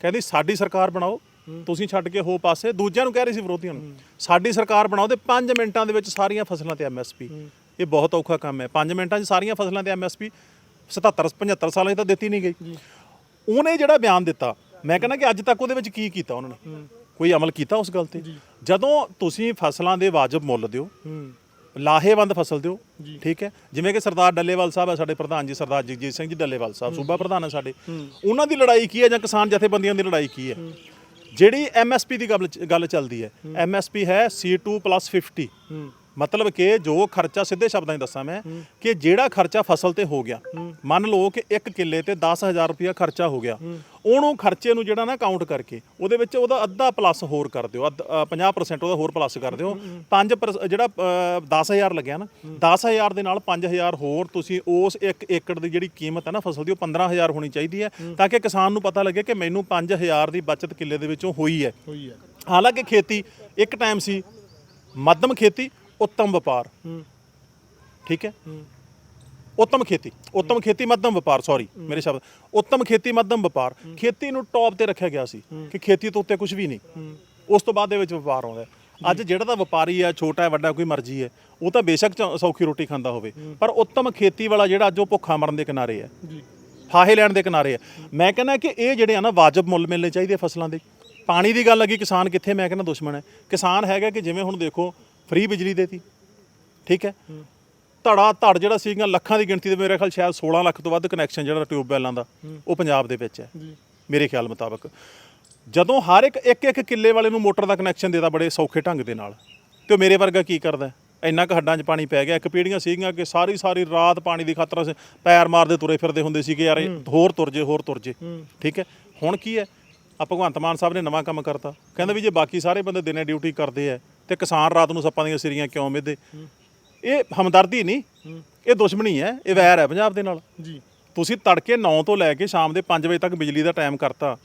ਕਹਿੰਦੀ ਸਾਡੀ ਸਰਕਾਰ ਬਣਾਓ ਤੁਸੀਂ ਛੱਡ ਕੇ ਹੋ ਪਾਸੇ। ਦੂਜਿਆਂ ਨੂੰ ਕਹਿ ਰਹੀ ਸੀ ਵਿਰੋਧੀਆਂ ਨੂੰ ਸਾਡੀ ਸਰਕਾਰ ਬਣਾਓ ਤੇ 5 ਮਿੰਟਾਂ ਦੇ ਵਿੱਚ ਸਾਰੀਆਂ ਫਸਲਾਂ ਤੇ ਐਮਐਸਪੀ ਇਹ ਬਹੁਤ ਔਖਾ ਕੰਮ ਹੈ। 5 ਮਿੰਟਾਂ 'ਚ ਸਾਰੀਆਂ ਫਸਲਾਂ ਤੇ ਐਮਐਸਪੀ 77 75 ਸਾਲਾਂ 'ਚ ਤਾਂ ਦਿੱਤੀ ਨਹੀਂ ਗਈ। ਉਹਨੇ ਜਿਹੜਾ ਬਿਆਨ ਦਿੱਤਾ ਮੈਂ ਕਹਿੰਦਾ ਕਿ ਅੱਜ ਤੱਕ ਉਹਦੇ ਵਿੱਚ ਕੀ ਕੀਤਾ ਉਹਨਾਂ। ਨੇ ਕੋਈ ਅਮਲ ਕੀਤਾ ਉਸ ਗੱਲ ਤੇ? ਜਦੋਂ ਤੁਸੀਂ ਫਸਲਾਂ ਦੇ ਵਾਜਬ ਮੁੱਲ ਦਿਓ ਲਾਹੇਵੰਦ ਫਸਲ ਦਿਓ। ਠੀਕ ਹੈ? ਜਿਵੇਂ ਕਿ ਸਰਦਾਰ ਡੱਲੇਵਾਲ ਸਾਹਿਬ ਹੈ ਸਾਡੇ ਪ੍ਰਧਾਨ ਜੀ ਸਰਦਾਰ ਜਗਜੀਤ ਸਿੰਘ ਜੀ ਡੱਲੇਵਾਲ ਸਾਹਿਬ ਸੂਬਾ ਪ੍ਰਧਾਨ ਹੈ ਸਾਡੇ। ਉਹਨਾਂ ਦੀ ਲੜਾਈ ਕੀ ਹੈ ਜਾਂ ਕਿਸਾਨ ਜਥੇਬੰਦੀਆਂ ਦੀ ਲੜਾਈ ਕੀ ਹੈ? ਜਿਹੜੀ ਐਮਐਸਪੀ ਦੀ ਗੱਲ ਚੱਲਦੀ ਹੈ। ਐਮਐਸਪੀ ਹੈ C2 50 ਹੂੰ। ਮਤਲਬ ਕਿ ਜੋ ਖਰਚਾ ਸਿੱਧੇ ਸ਼ਬਦਾਂ 'ਚ ਦੱਸਾਂ ਮੈਂ ਕਿ ਜਿਹੜਾ ਖਰਚਾ ਫਸਲ ਤੇ ਹੋ ਗਿਆ ਮੰਨ ਲਓ ਕਿ 1 ਕਿੱਲੇ ਤੇ 10000 ਰੁਪਇਆ ਖਰਚਾ ਹੋ ਗਿਆ ਉਹਨੂੰ ਖਰਚੇ ਨੂੰ ਜਿਹੜਾ ਨਾ ਕਾਊਂਟ ਕਰਕੇ ਉਹਦੇ ਵਿੱਚ ਉਹਦਾ ਅੱਧਾ ਪਲੱਸ ਹੋਰ ਕਰ ਦਿਓ ਅੱਧ- ਅ, 50% ਉਹਦਾ ਹੋਰ ਪਲੱਸ ਕਰ ਦਿਓ 5 ਜਿਹੜਾ ਅ, 10000 ਲੱਗਿਆ ਨਾ 10000 ਦੇ ਨਾਲ 5000 ਹੋਰ ਤੁਸੀਂ ਉਸ 1 ਏਕੜ ਦੀ ਜਿਹੜੀ ਕੀਮਤ ਹੈ ਨਾ ਫਸਲ ਦੀ ਉਹ 15000 ਹੋਣੀ ਚਾਹੀਦੀ ਹੈ ਤਾਂ ਕਿ ਕਿਸਾਨ ਨੂੰ ਪਤਾ ਲੱਗੇ ਕਿ ਮੈਨੂੰ 5000 ਦੀ ਬਚਤ ਕਿੱਲੇ ਦੇ ਵਿੱਚੋਂ ਹੋਈ ਹੈ। ਹੋਈ ਹੈ। ਹਾਲਾਂਕਿ ਖੇਤੀ ਇੱਕ ਟਾਈਮ ਸੀ ਮੱਧਮ ਖੇਤੀ ਉੱਤਮ ਵਪਾਰ। ਠੀਕ ਹੈ? ਉੱਤਮ ਖੇਤੀ। ਉੱਤਮ ਖੇਤੀ ਮੱਧਮ ਵਪਾਰ ਸੌਰੀ ਮੇਰੇ ਸ਼ਬਦ। ਉੱਤਮ ਖੇਤੀ ਮੱਧਮ ਵਪਾਰ। ਖੇਤੀ ਨੂੰ ਟੌਪ ਤੇ ਰੱਖਿਆ ਗਿਆ ਸੀ ਕਿ ਖੇਤੀ ਤੋਂ ਉੱਤੇ ਕੁਝ ਵੀ ਨਹੀਂ। ਉਸ ਤੋਂ ਬਾਅਦ ਦੇ ਵਿੱਚ ਵਪਾਰ ਆਉਂਦਾ। ਅੱਜ ਜਿਹੜਾ ਤਾਂ ਵਪਾਰੀ ਹੈ ਛੋਟਾ ਹੈ ਵੱਡਾ ਕੋਈ ਮਰਜ਼ੀ ਹੈ ਉਹ ਤਾਂ ਬੇਸ਼ੱਕ ਸੌਖੀ ਰੋਟੀ ਖਾਂਦਾ ਹੋਵੇ। ਪਰ ਉੱਤਮ ਖੇਤੀ ਵਾਲਾ ਜਿਹੜਾ ਅੱਜ ਉਹ ਭੁੱਖਾ ਮਰਨ ਦੇ ਕਿਨਾਰੇ ਹੈ। ਜੀ। ਫਾਹੇ ਲੈਣ ਦੇ ਕਿਨਾਰੇ ਹੈ। ਮੈਂ ਕਹਿੰਦਾ ਕਿ ਇਹ ਜਿਹੜੇ ਆ ਨਾ ਵਾਜਬ ਮੁੱਲ ਮਿਲਣੇ ਚਾਹੀਦੇ ਆ ਫਸਲਾਂ ਦੇ। ਪਾਣੀ ਦੀ ਗੱਲ ਲੱਗੀ ਕਿਸਾਨ ਕਿੱਥੇ? ਮੈਂ ਕਹਿੰਦਾ ਦੁਸ਼ਮਣ ਹੈ। ਕਿਸਾਨ ਹੈਗਾ ਕਿ ਜਿਵੇਂ ਹੁਣ ਦੇਖੋ ਫ੍ਰੀ ਬਿਜਲੀ ਦੇਤੀ ਠੀਕ ਹੈ? ਧੜਾ ਧੜ ਜਿਹੜਾ ਸੀਗਾ ਲੱਖਾਂ ਦੀ ਗਿਣਤੀ ਦੇ ਮੇਰੇ ਖਿਆਲ ਸ਼ਾਇਦ 16 ਲੱਖ ਤੋਂ ਵੱਧ ਕਨੈਕਸ਼ਨ ਜਿਹੜਾ ਟਿਊਬਵੈਲਾਂ ਦਾ ਉਹ ਪੰਜਾਬ ਦੇ ਵਿੱਚ ਹੈ। ਮੇਰੇ ਖਿਆਲ ਮੁਤਾਬਕ। ਜਦੋਂ ਹਰ ਇੱਕ ਇੱਕ ਇੱਕ ਕਿੱਲੇ ਵਾਲੇ ਨੂੰ ਮੋਟਰ ਦਾ ਕਨੈਕਸ਼ਨ ਦੇਦਾ ਬੜੇ ਸੌਖੇ ਢੰਗ ਦੇ ਨਾਲ। ਤੇ ਉਹ ਮੇਰੇ ਵਰਗਾ ਕੀ ਕਰਦਾ? ਇੰਨਾ ਕੁ ਹੱਡਾਂ 'ਚ ਪਾਣੀ ਪੈ ਗਿਆ। ਇੱਕ ਪੀੜੀਆਂ ਸੀਗੀਆਂ ਕਿ ਸਾਰੀ ਸਾਰੀ ਰਾਤ ਪਾਣੀ ਦੀ ਖਾਤਰ ਪੈਰ ਮਾਰਦੇ ਤੁਰੇ ਫਿਰਦੇ ਹੁੰਦੇ ਸੀਗੇ ਯਾਰ ਹੋਰ ਤੁਰ ਜੇ ਹੋਰ ਤੁਰ ਜੇ। ਠੀਕ ਹੈ? ਹੁਣ ਕੀ ਹੈ? ਆ ਭਗਵੰਤ ਮਾਨ ਸਾਹਿਬ ਨੇ ਨਵਾਂ ਕੰਮ ਕਰਤਾ। ਕਹਿੰਦਾ ਵੀ ਜੇ ਬਾਕੀ ਸਾਰੇ ਬੰਦੇ ਦਿਨੇ ਡਿਊਟੀ ਕਰਦੇ ਆ ਤੇ ਕਿਸਾਨ ਰਾਤ ਨੂੰ ਸੱਪਾਂ ਦੀਆਂ ਸਿਰੀਆਂ ਕਿਉਂ ਮਿੱਧੇ? ਇਹ ਹਮਦਰਦੀ ਨਹੀਂ। ਇਹ ਦੁਸ਼ਮਣੀ ਹੈ। ਇਹ ਵੈਰ ਹੈ ਪੰਜਾਬ ਦੇ ਨਾਲ। ਜੀ। ਤੁਸੀਂ ਤੜਕੇ 9 ਤੋਂ ਲੈ ਕੇ ਸ਼ਾਮ ਦੇ 5 ਵਜੇ ਤੱਕ ਬਿਜਲੀ ਦਾ ਟਾਈਮ ਕਰਤਾ।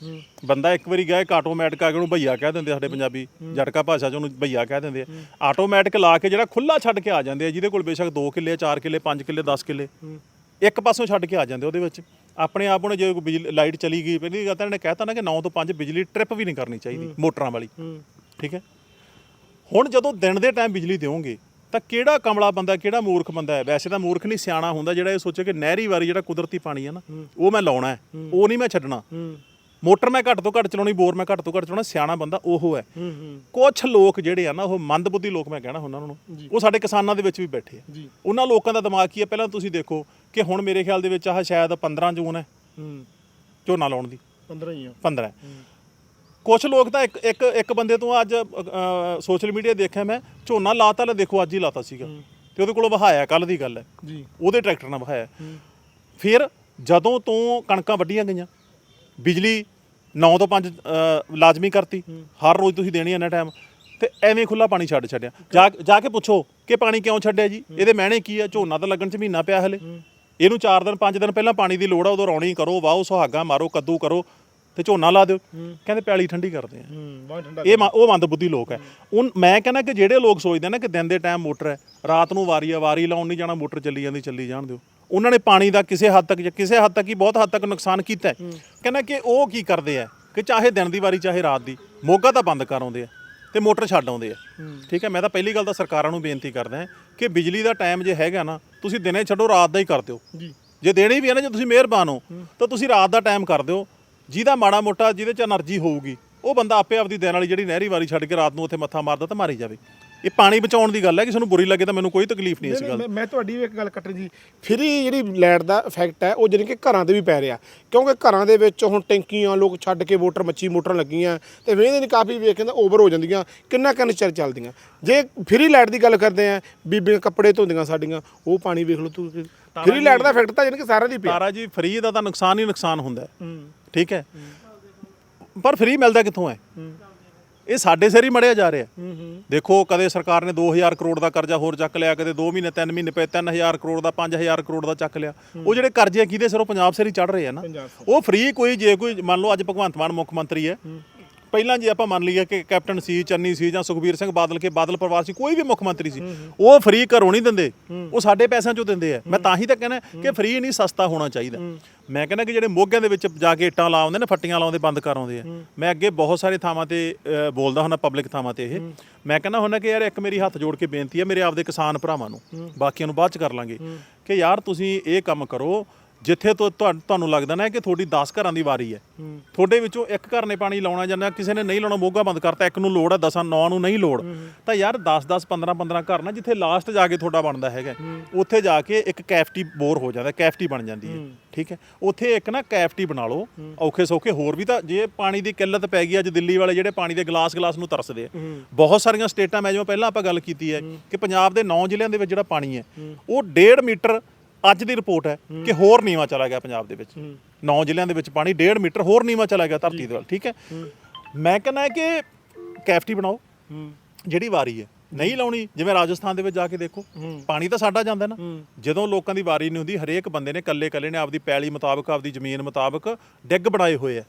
ਬੰਦਾ ਇੱਕ ਵਾਰੀ ਗਿਆ ਇੱਕ ਆਟੋਮੈਟਿਕ ਆ ਕੇ ਉਹਨੂੰ ਭਈਆ ਕਹਿ ਦਿੰਦੇ ਸਾਡੇ ਪੰਜਾਬੀ। ਜਟਕਾ ਭਾਸ਼ਾ 'ਚ ਉਹਨੂੰ ਭਈਆ ਕਹਿ ਦਿੰਦੇ ਆ। ਆਟੋਮੈਟਿਕ ਲਾ ਕੇ ਜਿਹੜਾ ਖੁੱਲਾ ਛੱਡ ਕੇ ਆ ਜਾਂਦੇ ਆ ਜਿਹਦੇ ਕੋਲ ਬੇਸ਼ੱਕ 2 ਕਿੱਲੇ 4 ਕਿੱਲੇ 5 ਕਿੱਲੇ 10 ਕਿੱਲੇ। ਇੱਕ ਪਾਸੋਂ ਛੱਡ ਕੇ ਆ ਜਾਂਦੇ ਉਹਦੇ ਵਿੱਚ। ਆਪਣੇ ਆਪ ਨੂੰ ਜੇ ਬਿਜਲੀ ਲਾਈਟ ਚਲੀ ਗਈ ਪਹਿਲੀ ਗੱਲ ਤਾਂ ਇਹਨੇ ਕਹਿਤਾ ਨਾ ਕਿ 9 ਤੋਂ 5 ਬਿਜਲੀ ਟ੍ਰਿਪ ਵੀ ਨਹੀਂ ਕਰਨੀ ਚਾਹੀਦੀ ਮੋਟਰਾਂ ਵਾਲੀ। ਠੀਕ ਹੈ? ਹੁਣ ਜਦੋਂ ਦਿਨ ਦੇ ਟਾਈਮ ਬਿਜਲੀ ਦਿਓਗੇ ਤਾਂ ਕਿਹੜਾ ਕਮਲਾ ਬੰਦਾ ਕਿਹੜਾ ਮੂਰਖ ਬੰਦਾ ਹੈ? ਵੈਸੇ ਤਾਂ ਮੂਰਖ ਨਹੀਂ ਸਿਆਣਾ ਹੁੰਦਾ ਜਿਹੜਾ ਇਹ ਸੋਚੇ ਕਿ ਨਹਿਰੀ ਵਾਰੀ ਜਿਹੜਾ ਕੁਦਰਤੀ ਪਾਣੀ ਹੈ ਨਾ ਉਹ ਮੈਂ ਲਾਉਣਾ ਹੈ ਉਹ ਨਹੀਂ ਮੈਂ ਛੱਡਣਾ। ਮੋਟਰ ਮੈਂ ਘੱਟ ਤੋਂ ਘੱਟ ਚਲਾਉਣੀ ਬੋਰ ਮੈਂ ਘੱਟ ਤੋਂ ਘੱਟ ਚਲਾਉਣਾ ਸਿਆਣਾ ਬੰਦਾ ਉਹ ਹੈ। ਕੁਝ ਲੋਕ ਜਿਹੜੇ ਆ ਨਾ ਉਹ ਮੰਦਬੁੱਧੀ ਲੋਕ ਮੈਂ ਕਹਿਣਾ ਉਹਨਾਂ ਨੂੰ ਉਹ ਸਾਡੇ ਕਿਸਾਨਾਂ ਦੇ ਵਿੱਚ ਵੀ ਬੈਠੇ ਆ। ਉਹਨਾਂ ਲੋਕਾਂ ਦਾ ਦਿਮਾਗ ਕੀ ਹੈ? ਪਹਿਲਾਂ ਤੁਸੀਂ ਦੇਖੋ ਕਿ ਹੁਣ ਮੇਰੇ ਖਿਆਲ ਦੇ ਵਿੱਚ ਆਹ ਸ਼ਾਇਦ 15 ਜੂਨ ਹੈ ਹੂੰ। ਝੋਨਾ ਲਾਉਣ ਦੀ। 15 ਹੀ ਆ। 15 ਕੁਝ ਲੋਕ ਤਾਂ ਇੱਕ ਇੱਕ ਇੱਕ ਬੰਦੇ ਤੋਂ ਅੱਜ ਸੋਸ਼ਲ ਮੀਡੀਆ ਦੇਖਿਆ ਮੈਂ ਝੋਨਾ ਲਾਤਾ ਲੈ ਦੇਖੋ ਅੱਜ ਹੀ ਲਾਤਾ ਸੀਗਾ। ਤੇ ਉਹਦੇ ਕੋਲੋਂ ਵਹਾਇਆ ਕੱਲ ਦੀ ਗੱਲ ਹੈ। ਜੀ। ਉਹਦੇ ਟਰੈਕਟਰ ਨਾਲ ਵਹਾਇਆ। ਫਿਰ ਜਦੋਂ ਤੋਂ ਕਣਕਾਂ ਵੱਢੀਆਂ ਗਈਆਂ ਬਿਜਲੀ 9 ਤੋਂ 5 ਲਾਜ਼ਮੀ ਕਰਤੀ। ਹਰ ਰੋਜ਼ ਤੁਸੀਂ ਦੇਣੀ ਇੰਨਾ ਟਾਈਮ ਤੇ ਐਵੇਂ ਖੁੱਲਾ ਪਾਣੀ ਛੱਡ ਛੱਡਿਆ। ਜਾ ਜਾ ਕੇ ਪੁੱਛੋ ਕਿ ਪਾਣੀ ਕਿਉਂ ਛੱਡਿਆ ਜੀ? ਇਹਦੇ ਮਹਿਣੇ ਕੀ ਆ? ਝੋਨਾ ਤਾਂ ਲੱਗਣ ਚ ਮਹੀਨਾ ਪਿਆ ਹਲੇ। ਇਹਨੂੰ 4 ਦਿਨ 5 ਦਿਨ ਪਹਿਲਾਂ ਪਾਣੀ ਦੀ ਲੋੜ ਆ ਉਦੋਂ ਰੌਣੀ ਕਰੋ ਵਾਹੋ ਸੁਹਾਗਾ ਮਾਰੋ ਕੱਦੂ ਕਰੋ। ਤੇ ਝੋਨਾ ਲਾ ਦਿਓ। ਕਹਿੰਦੇ ਪੈਲੀ ਠੰਡੀ ਕਰਦੇ ਆ। ਇਹ ਮ- ਉਹ ਮੰਦਬੁੱਧੀ ਲੋਕ ਹੈ। ਉਨ ਮੈਂ ਕਹਿੰਦਾ ਕਿ ਜਿਹੜੇ ਲੋਕ ਸੋਚਦੇ ਨੇ ਕਿ ਦਿਨ ਦੇ ਟਾਈਮ ਮੋਟਰ ਹੈ ਰਾਤ ਨੂੰ ਵਾਰੀ ਆ ਵਾਰੀ ਲਾਉਣ ਨਹੀਂ ਜਾਣਾ ਮੋਟਰ ਚੱਲੀ ਜਾਂਦੀ ਚੱਲੀ ਜਾਣ ਦਿਓ। ਉਹਨਾਂ ਨੇ ਪਾਣੀ ਦਾ ਕਿਸੇ ਹੱਦ ਤੱਕ ਜਾਂ ਕਿਸੇ ਹੱਦ ਤੱਕ ਹੀ ਬਹੁਤ ਹੱਦ ਤੱਕ ਨੁਕਸਾਨ ਕੀਤਾ ਹੈ। ਕਹਿੰਦਾ ਕਿ ਉਹ ਕੀ ਕਰਦੇ ਆ ਕਿ ਚਾਹੇ ਦਿਨ ਦੀ ਵਾਰੀ ਚਾਹੇ ਰਾਤ ਦੀ ਮੋਗਾ ਤਾਂ ਬੰਦ ਕਰ ਆਉਂਦੇ ਆ ਤੇ ਮੋਟਰ ਛੱਡ ਆਉਂਦੇ ਆ। ਠੀਕ ਹੈ ਮੈਂ ਤਾਂ ਪਹਿਲੀ ਗੱਲ ਤਾਂ ਸਰਕਾਰਾਂ ਨੂੰ ਬੇਨਤੀ ਕਰਦਾ ਹਾਂ ਕਿ ਬਿਜਲੀ ਦਾ ਟਾਈਮ ਜੇ ਹੈਗਾ ਨਾ ਤੁਸੀਂ ਦਿਨੇ ਛੱਡੋ ਰਾਤ ਦਾ ਹੀ ਕਰ ਦਿਓ। ਜੀ। ਜੇ ਦੇਣੀ ਵੀ ਹੈ ਨਾ ਜੇ ਤੁਸੀਂ ਮਿਹਰਬਾਨ ਹੋ। ਤਾਂ ਤੁਸੀਂ ਰਾਤ ਦਾ ਟਾਈਮ ਕਰ ਦਿਓ। ਜਿਹਦਾ ਮਾੜਾ ਮੋਟਾ ਜਿਹਦੇ 'ਚ એનર્ਜੀ ਹੋਊਗੀ ਉਹ ਬੰਦਾ ਆਪੇ ਆਪਦੀ ਦੇਣ ਵਾਲੀ ਜਿਹੜੀ ਨਹਿਰੀ ਵਾਰੀ ਛੱਡ ਕੇ ਰਾਤ ਨੂੰ ਉੱਥੇ ਮੱਥਾ ਮਾਰਦਾ ਤਾਂ ਮਾਰੀ ਜਾਵੇ। ਇਹ ਪਾਣੀ ਬਚਾਉਣ ਦੀ ਗੱਲ ਹੈ ਕਿ ਸਾਨੂੰ ਬੁਰੀ ਲੱਗੇ ਤਾਂ ਮੈਨੂੰ ਕੋਈ ਤਕਲੀਫ ਨਹੀਂ ਇਸ ਗੱਲ ਦੀ। ਮੈਂ- ਤੁਹਾਡੀ ਵੀ ਇੱਕ ਗੱਲ ਕੱਟਣ ਜੀ ਫਰੀ ਜਿਹੜੀ ਲਾਈਟ ਦਾ ਇਫੈਕਟ ਹੈ ਉਹ ਜਾਣੀ ਕਿ ਘਰਾਂ ਤੇ ਵੀ ਪੈ ਰਿਹਾ। ਕਿਉਂਕਿ ਘਰਾਂ ਦੇ ਵਿੱਚ ਹੁਣ ਟੈਂਕੀਆਂ ਲੋਕ ਛੱਡ ਕੇ ਮੋਟਰ ਮੱਛੀ ਮੋਟਰਾਂ ਲੱਗੀਆਂ ਤੇ ਵੇਹਦੇ ਨਹੀਂ ਕਾਫੀ ਵੇਖਣ ਦਾ ਓਵਰ ਹੋ ਜਾਂਦੀਆਂ ਕਿੰਨਾ ਕਿੰਨਾ ਚਿਰ ਚੱਲਦੀਆਂ। ਜੇ ਫਰੀ ਲਾਈਟ ਦੀ ਗੱਲ ਕਰਦੇ ਆ ਬੀਬੀਆਂ ਕੱਪੜੇ ਧੋਂਦੀਆਂ ਸਾਡੀਆਂ ਉਹ ਪਾਣੀ ਵੇਖ ਲਓ ਤੁਸੀਂ ਫਰੀ ਲਾਈਟ ਦਾ ਇਫੈਕਟ ਤਾਂ ਜਾਣੀ ਕਿ ਸਾਰਿਆਂ ਦੀ ਪਿਆ। ਤਾਰਾ ਜੀ ਫਰੀ ਦਾ ਤਾਂ ਨੁਕਸਾਨ ਹੀ ਨੁਕਸਾਨ ਹੁੰਦਾ ਹੈ। ਠੀਕ ਹੈ? ਪਰ ਫ੍ਰੀ ਮਿਲਦਾ ਕਿੱਥੋਂ ਹੈ? ਇਹ ਸਾਡੇ ਸਿਰ ਹੀ ਮੜਿਆ ਜਾ ਰਿਹਾ। ਦੇਖੋ ਕਦੇ ਸਰਕਾਰ ਨੇ 2000 ਕਰੋੜ ਦਾ ਕਰਜ਼ਾ ਹੋਰ ਚੱਕ ਲਿਆ ਕਦੇ 2 ਮਹੀਨੇ 3 ਮਹੀਨੇ ਪਏ 3000 ਕਰੋੜ ਦਾ 5000 ਕਰੋੜ ਦਾ ਚੱਕ ਲਿਆ। ਉਹ ਜਿਹੜੇ ਕਰਜ਼ੇ ਕਿਹਦੇ ਸਿਰੋਂ? ਪੰਜਾਬ ਸਿਰ ਹੀ ਚੜ ਰਹੇ ਆ ਨਾ। ਉਹ ਫ੍ਰੀ ਕੋਈ ਜੇ ਕੋਈ ਮੰਨ ਲਓ ਅੱਜ ਭਗਵੰਤ ਮਾਨ ਮੁੱਖ ਮੰਤਰੀ ਹੈ ਪਹਿਲਾਂ ਜੇ ਆਪਾਂ ਮੰਨ ਲਈਏ ਕਿ ਕੈਪਟਨ ਸੀ ਚੰਨੀ ਸੀ ਜਾਂ ਸੁਖਬੀਰ ਸਿੰਘ ਬਾਦਲ ਕੇ ਬਾਦਲ ਪਰਿਵਾਰ ਸੀ ਕੋਈ ਵੀ ਮੁੱਖ ਮੰਤਰੀ ਸੀ ਉਹ ਫ੍ਰੀ ਘਰੋਂ ਨਹੀਂ ਦਿੰਦੇ। ਉਹ ਸਾਡੇ ਪੈਸਿਆਂ ਚੋਂ ਦਿੰਦੇ ਆ। ਮੈਂ ਤਾਂ ਹੀ ਤਾਂ ਕਹਿੰਦਾ ਕਿ ਫ੍ਰੀ ਨਹੀਂ ਸਸਤਾ ਹੋਣਾ ਚਾਹੀਦਾ। ਮੈਂ ਕਹਿੰਦਾ ਕਿ ਜਿਹੜੇ ਮੋਗਿਆਂ ਦੇ ਵਿੱਚ ਜਾ ਕੇ ਇੱਟਾਂ ਲਾਉਂਦੇ ਨੇ ਫੱਟੀਆਂ ਲਾਉਂਦੇ ਬੰਦ ਕਰ ਆਉਂਦੇ ਆ। ਮੈਂ ਅੱਗੇ ਬਹੁਤ ਸਾਰੇ ਥਾਵਾਂ ਤੇ ਬੋਲਦਾ ਹੁੰਦਾ ਪਬਲਿਕ ਥਾਵਾਂ ਤੇ ਇਹ। ਮੈਂ ਕਹਿੰਦਾ ਹੁੰਦਾ ਕਿ ਯਾਰ ਇੱਕ ਮੇਰੀ ਹੱਥ ਜੋੜ ਕੇ ਬੇਨਤੀ ਹੈ ਮੇਰੇ ਆਪਦੇ ਕਿਸਾਨ ਭਰਾਵਾਂ ਨੂੰ ਬਾਕੀਆਂ ਨੂੰ ਬਾਅਦ ਚ ਕਰ ਲਾਂਗੇ ਕਿ ਯਾਰ ਤੁਸੀਂ ਇਹ ਕੰਮ ਕਰੋ ਜਿੱਥੇ ਤੋਂ ਤੁਹਾ- ਤੁਹਾਨੂੰ ਲੱਗਦਾ ਨਾ ਕਿ ਤੁਹਾਡੀ 10 ਘਰਾਂ ਦੀ ਵਾਰੀ ਹੈ। ਤੁਹਾਡੇ ਵਿੱਚੋਂ ਇੱਕ ਘਰ ਨੇ ਪਾਣੀ ਲਾਉਣਾ ਜਾਂ ਕਿਸੇ ਨੇ ਨਹੀਂ ਲਾਉਣਾ ਮੋਗਾ ਬੰਦ ਕਰਤਾ ਇੱਕ ਨੂੰ ਲੋੜ ਹੈ 10 9 ਨੂੰ ਨਹੀਂ ਲੋੜ। ਤਾਂ ਯਾਰ 10 10 15 15 ਘਰ ਨਾ ਜਿੱਥੇ ਲਾਸਟ ਜਾ ਕੇ ਤੁਹਾਡਾ ਬਣਦਾ ਹੈਗਾ ਉੱਥੇ ਜਾ ਕੇ ਇੱਕ ਕੈਫਟੀ ਬੋਰ ਹੋ ਜਾਂਦਾ ਕੈਫਟੀ ਬਣ ਜਾਂਦੀ ਹੈ ਠੀਕ ਹੈ? ਉੱਥੇ ਇੱਕ ਨਾ ਕੈਫਟੀ ਬਣਾ ਲਓ ਔਖੇ ਸੌਖੇ ਹੋਰ ਵੀ ਤਾਂ ਜੇ ਪਾਣੀ ਦੀ ਕਿੱਲਤ ਪੈ ਗਈ ਅੱਜ ਦਿੱਲੀ ਵਾਲੇ ਜਿਹੜੇ ਪਾਣੀ ਦੇ ਗਲਾਸ ਗਲਾਸ ਨੂੰ ਤਰਸਦੇ ਆ। ਬਹੁਤ ਸਾਰੀਆਂ ਸਟੇਟਾਂ ਮੈਂ ਜਿਵੇਂ ਪਹਿਲਾਂ ਆਪਾਂ ਗੱਲ ਕੀਤੀ ਹੈ ਕਿ ਪੰਜਾਬ ਦੇ 9 ਜ਼ਿਲ੍ਹਿਆਂ ਦੇ ਵਿੱਚ ਜਿਹੜਾ ਪਾਣੀ ਹੈ ਉਹ 1.5 ਮੀਟਰ ਅੱਜ ਦੀ ਰਿਪੋਰਟ ਹੈ ਕਿ ਹੋਰ ਨੀਵਾ ਚਲਾ ਗਿਆ ਪੰਜਾਬ ਦੇ ਵਿੱਚ। 9 ਜ਼ਿਲ੍ਹਿਆਂ ਦੇ ਵਿੱਚ ਪਾਣੀ 1.5 ਮੀਟਰ ਹੋਰ ਨੀਵਾ ਚਲਾ ਗਿਆ ਧਰਤੀ ਦੇ ਵੱਲ ਠੀਕ ਹੈ? ਮੈਂ ਕਹਿੰਦਾ ਕਿ ਕੈਫਟੀ ਬਣਾਓ। ਜਿਹੜੀ ਵਾਰੀ ਹੈ ਨਹੀਂ ਲਾਉਣੀ ਜਿਵੇਂ ਰਾਜਸਥਾਨ ਦੇ ਵਿੱਚ ਜਾ ਕੇ ਦੇਖੋ ਪਾਣੀ ਤਾਂ ਸਾਡਾ ਜਾਂਦਾ ਨਾ। ਜਦੋਂ ਲੋਕਾਂ ਦੀ ਵਾਰੀ ਨਹੀਂ ਹੁੰਦੀ ਹਰੇਕ ਬੰਦੇ ਨੇ ਕੱਲੇ ਕੱਲੇ ਨੇ ਆਪਦੀ ਪੈਲੀ ਮੁਤਾਬਕ ਆਪਦੀ ਜ਼ਮੀਨ ਮੁਤਾਬਕ ਡਿੱਗ ਬਣਾਏ ਹੋਏ ਆ।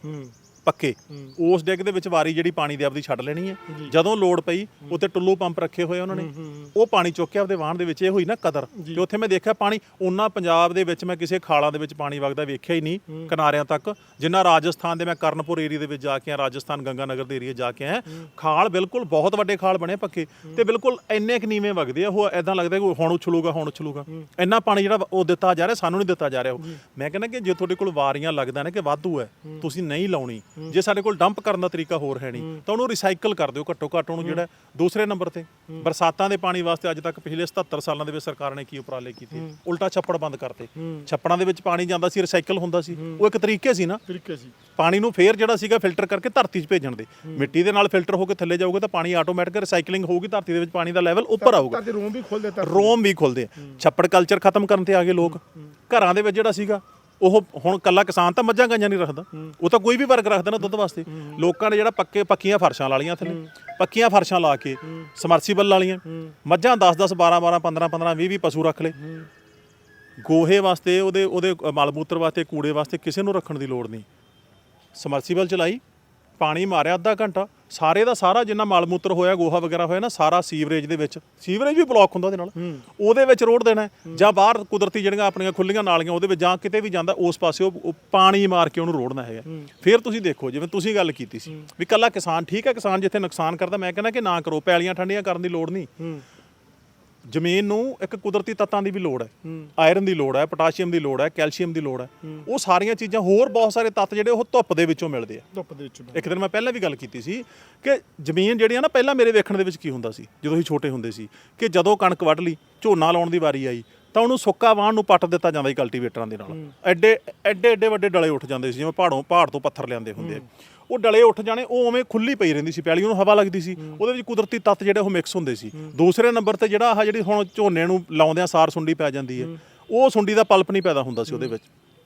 ਪੱਕੇ। ਉਸ ਡਿੱਗ ਦੇ ਵਿੱਚ ਵਾਰੀ ਜਿਹੜੀ ਪਾਣੀ ਦੀ ਆਪਦੀ ਛੱਡ ਲੈਣੀ ਹੈ। ਜਦੋਂ ਲੋੜ ਪਈ ਉੱਤੇ ਟੁੱਲੂ ਪੰਪ ਰੱਖੇ ਹੋਏ ਉਹਨਾਂ ਨੇ। ਉਹ ਪਾਣੀ ਚੁੱਕ ਕੇ ਆਪਦੇ ਵਾਹਣ ਦੇ ਵਿੱਚ ਇਹ ਹੋਈ ਨਾ ਕਦਰ। ਤੇ ਉੱਥੇ ਮੈਂ ਦੇਖਿਆ ਪਾਣੀ ਉਹਨਾਂ ਪੰਜਾਬ ਦੇ ਵਿੱਚ ਮੈਂ ਕਿਸੇ ਖਾਲਾਂ ਦੇ ਵਿੱਚ ਪਾਣੀ ਵਗਦਾ ਵੇਖਿਆ ਹੀ ਨਹੀਂ ਕਿਨਾਰਿਆਂ ਤੱਕ। ਜਿੰਨਾ ਰਾਜਸਥਾਨ ਦੇ ਮੈਂ ਕਰਨਪੁਰ ਏਰੀਆ ਦੇ ਵਿੱਚ ਜਾ ਕੇ ਆ ਰਾਜਸਥਾਨ ਗੰਗਾ ਨਗਰ ਦੇ ਏਰੀਆ ਜਾ ਕੇ ਆ ਖਾਲ ਬਿਲਕੁਲ ਬਹੁਤ ਵੱਡੇ ਖਾਲ ਬਣੇ ਪੱਕੇ। ਤੇ ਬਿਲਕੁਲ ਇੰਨੇ ਕੁ ਨੀਵੇਂ ਵਗਦੇ ਆ ਉਹ ਐਦਾਂ ਲੱਗਦਾ ਕਿ ਹੁਣ ਉਛਲੂਗਾ ਹੁਣ ਉਛਲੂਗਾ। ਇੰਨਾ ਪਾਣੀ ਜਿਹੜਾ ਉਹ ਦਿੱਤਾ ਜਾ ਰਿਹਾ ਸਾਨੂੰ ਨਹੀਂ ਦਿੱਤਾ ਜਾ ਰਿਹਾ ਉਹ। ਮੈਂ ਕਹਿੰਦਾ ਕਿ ਜੇ ਤੁਹਾਡੇ ਕੋਲ ਵਾਰੀਆਂ ਲੱਗਦਾ ਨਾ ਕਿ ਵਾਧੂ ਹੈ। ਤੁਸੀਂ ਨਹੀਂ ਲਾਉਣੀ। ਜੇ ਸਾਡੇ ਕੋਲ ਡੰਪ ਕਰਨ ਦਾ ਤਰੀਕਾ ਹੋਰ ਹੈ ਨਹੀਂ ਤਾਂ ਉਹਨੂੰ ਰੀਸਾਈਕਲ ਕਰ ਦਿਓ ਘੱਟੋ ਘੱਟ ਉਹਨੂੰ ਜਿਹੜਾ ਦੂਸਰੇ ਨੰਬਰ ਤੇ। ਬਰਸਾਤਾਂ ਦੇ ਪਾਣੀ ਵਾਸਤੇ ਅੱਜ ਤੱਕ ਪਿਛਲੇ 77 ਸਾਲਾਂ ਦੇ ਵਿੱਚ ਸਰਕਾਰ ਨੇ ਕੀ ਉਪਰਾਲੇ ਕੀਤੇ? ਉਲਟਾ ਛੱਪੜ ਬੰਦ ਕਰਤੇ। ਛੱਪੜਾਂ ਦੇ ਵਿੱਚ ਪਾਣੀ ਜਾਂਦਾ ਸੀ ਰੀਸਾਈਕਲ ਹੁੰਦਾ ਸੀ। ਉਹ ਇੱਕ ਤਰੀਕੇ ਸੀ ਨਾ। ਤਰੀਕੇ ਸੀ। ਪਾਣੀ ਨੂੰ ਫੇਰ ਜਿਹੜਾ ਸੀਗਾ ਫਿਲਟਰ ਕਰਕੇ ਧਰਤੀ 'ਚ ਭੇਜਣ ਦੇ। ਮਿੱਟੀ ਦੇ ਨਾਲ ਫਿਲਟਰ ਹੋ ਕੇ ਥੱਲੇ ਜਾਊਗਾ ਤਾਂ ਪਾਣੀ ਆਟੋਮੈਟਿਕ ਰੀਸਾਈਕਲਿੰਗ ਹੋਊਗੀ ਧਰਤੀ ਦੇ ਵਿੱਚ ਪਾਣੀ ਦਾ ਲੈਵਲ ਉੱਪਰ ਆਊਗਾ। ਤਾਂ ਰੂਮ ਵੀ ਖੋਲ ਦਿੱਤਾ ਰੋਮ ਵੀ ਖੁੱਲਦੇ ਛੱਪੜ ਕਲਚਰ ਖਤਮ ਕਰਨ ਤੇ ਆ ਗਏ ਲੋਕ। ਘਰਾਂ ਦੇ ਵਿੱਚ ਜਿਹੜਾ ਸੀਗਾ ਉਹ ਹੁਣ ਕੱਲਾ ਕਿਸਾਨ ਤਾਂ ਮੱਝਾਂ ਗਾਈਆਂ ਨਹੀਂ ਰੱਖਦਾ। ਉਹ ਤਾਂ ਕੋਈ ਵੀ ਵਰਗ ਰੱਖਦਾ ਨਾ ਦੁੱਧ ਵਾਸਤੇ। ਲੋਕਾਂ ਨੇ ਜਿਹੜਾ ਪੱਕੇ ਪੱਕੀਆਂ ਫਰਸ਼ਾਂ ਲਾ ਲੀਆਂ ਥੱਲੇ। ਪੱਕੀਆਂ ਫਰਸ਼ਾਂ ਲਾ ਕੇ ਸਮਰਸੀਬਲ ਲਾ ਲੀਆਂ ਮੱਝਾਂ 10 10 12 12 15 15 20 20 ਪਸ਼ੂ ਰੱਖ ਲਏ। ਗੋਹੇ ਵਾਸਤੇ ਉਹਦੇ ਉਹਦੇ ਮਲ ਮੂਤਰ ਵਾਸਤੇ ਕੂੜੇ ਵਾਸਤੇ ਕਿਸੇ ਨੂੰ ਰੱਖਣ ਦੀ ਲੋੜ ਨਹੀਂ। ਸਮਰਸੀਬਲ ਚਲਾਈ ਪਾਣੀ ਮਾਰਿਆ ਅੱਧਾ ਘੰਟਾ। ਸਾਰੇ ਦਾ ਸਾਰਾ ਜਿੰਨਾ ਮਲ ਮੂਤਰ ਹੋਇਆ ਗੋਹਾ ਵਗੈਰਾ ਹੋਇਆ ਨਾ ਸਾਰਾ ਸੀਵਰੇਜ ਦੇ ਵਿੱਚ। ਸੀਵਰੇਜ ਵੀ ਬਲੌਕ ਹੁੰਦਾ ਉਹਦੇ ਨਾਲ। ਉਹਦੇ ਵਿੱਚ ਰੋੜ ਦੇਣਾ। ਜਾਂ ਬਾਹਰ ਕੁਦਰਤੀ ਜਿਹੜੀਆਂ ਆਪਣੀਆਂ ਖੁੱਲੀਆਂ ਨਾਲੀਆਂ ਉਹਦੇ ਵਿੱਚ ਜਾਂ ਕਿਤੇ ਵੀ ਜਾਂਦਾ ਉਸ ਪਾਸੇ ਉਹ ਪਾਣੀ ਮਾਰ ਕੇ ਉਹਨੂੰ ਰੋੜਨਾ ਹੈਗਾ। ਫਿਰ ਤੁਸੀਂ ਦੇਖੋ ਜਿਵੇਂ ਤੁਸੀਂ ਗੱਲ ਕੀਤੀ ਸੀ ਵੀ ਕੱਲਾ ਕਿਸਾਨ ਠੀਕ ਹੈ ਕਿਸਾਨ ਜਿੱਥੇ ਨੁਕਸਾਨ ਕਰਦਾ ਮੈਂ ਕਹਿੰਦਾ ਕਿ ਨਾ ਕਰੋ ਪੈਲੀਆਂ ਠੰਡੀਆਂ ਕਰਨ ਦੀ ਲੋੜ ਨਹੀਂ। ਜ਼ਮੀਨ ਨੂੰ ਇੱਕ ਕੁਦਰਤੀ ਤੱਤਾਂ ਦੀ ਵੀ ਲੋੜ ਹੈ। ਆਇਰਨ ਦੀ ਲੋੜ ਹੈ ਪੋਟਾਸ਼ੀਅਮ ਦੀ ਲੋੜ ਹੈ ਕੈਲਸ਼ੀਅਮ ਦੀ ਲੋੜ ਹੈ। ਉਹ ਸਾਰੀਆਂ ਚੀਜ਼ਾਂ ਹੋਰ ਬਹੁਤ ਸਾਰੇ ਤੱਤ ਜਿਹੜੇ ਉਹ ਧੁੱਪ ਦੇ ਵਿੱਚੋਂ ਮਿਲਦੇ ਆ। ਧੁੱਪ ਦੇ ਵਿੱਚ ਇੱਕ ਦਿਨ ਮੈਂ ਪਹਿਲਾਂ ਵੀ ਗੱਲ ਕੀਤੀ ਸੀ ਕਿ ਜ਼ਮੀਨ ਜਿਹੜੀ ਆ ਨਾ ਪਹਿਲਾਂ ਮੇਰੇ ਵੇਖਣ ਦੇ ਵਿੱਚ ਕੀ ਹੁੰਦਾ ਸੀ? ਜਦੋਂ ਅਸੀਂ ਛੋਟੇ ਹੁੰਦੇ ਸੀ ਕਿ ਜਦੋਂ ਕਣਕ ਵੱਢ ਲਈ ਝੋਨਾ ਲਾਉਣ ਦੀ ਵਾਰੀ ਆਈ ਤਾਂ ਉਹਨੂੰ ਸੁੱਕਾ ਵਾਹਣ ਨੂੰ ਪੱਟ ਦਿੱਤਾ ਜਾਂਦਾ ਸੀ ਕਲਟੀਵੇਟਰਾਂ ਦੇ ਨਾਲ। ਐਡੇ ਐਡੇ ਐਡੇ ਵੱਡੇ ਡਲੇ ਉੱਠ ਜਾਂਦੇ ਸੀ ਜਿਵੇਂ ਪਹਾੜੋਂ ਪਹਾੜ ਤੋਂ ਪੱਥਰ ਲਿਆਂਦੇ ਹੁੰਦੇ ਆ। ਉਹ ਡਲੇ ਉੱਠ ਜਾਣੇ ਉਹ ਉਵੇਂ ਖੁੱਲੀ ਪਈ ਰਹਿੰਦੀ ਸੀ ਪੈਲੀ ਉਹਨੂੰ ਹਵਾ ਲੱਗਦੀ ਸੀ। ਉਹਦੇ ਵਿੱਚ ਕੁਦਰਤੀ ਤੱਤ ਜਿਹੜੇ ਉਹ ਮਿਕਸ ਹੁੰਦੇ ਸੀ। ਦੂਸਰੇ ਨੰਬਰ ਤੇ ਜਿਹੜਾ ਆਹ ਜਿਹੜੀ ਹੁਣ ਝੋਨੇ ਨੂੰ ਲਾਉਂਦੇ ਆ ਸਾਰ ਸੁੰਡੀ ਪੈ ਜਾਂਦੀ ਹੈ ਉਹ ਸੁੰਡੀ ਦਾ ਪਲਪ ਨਹੀਂ ਪੈਦਾ ਹੁੰਦਾ ਸੀ ਉਹਦੇ ਵਿੱਚ।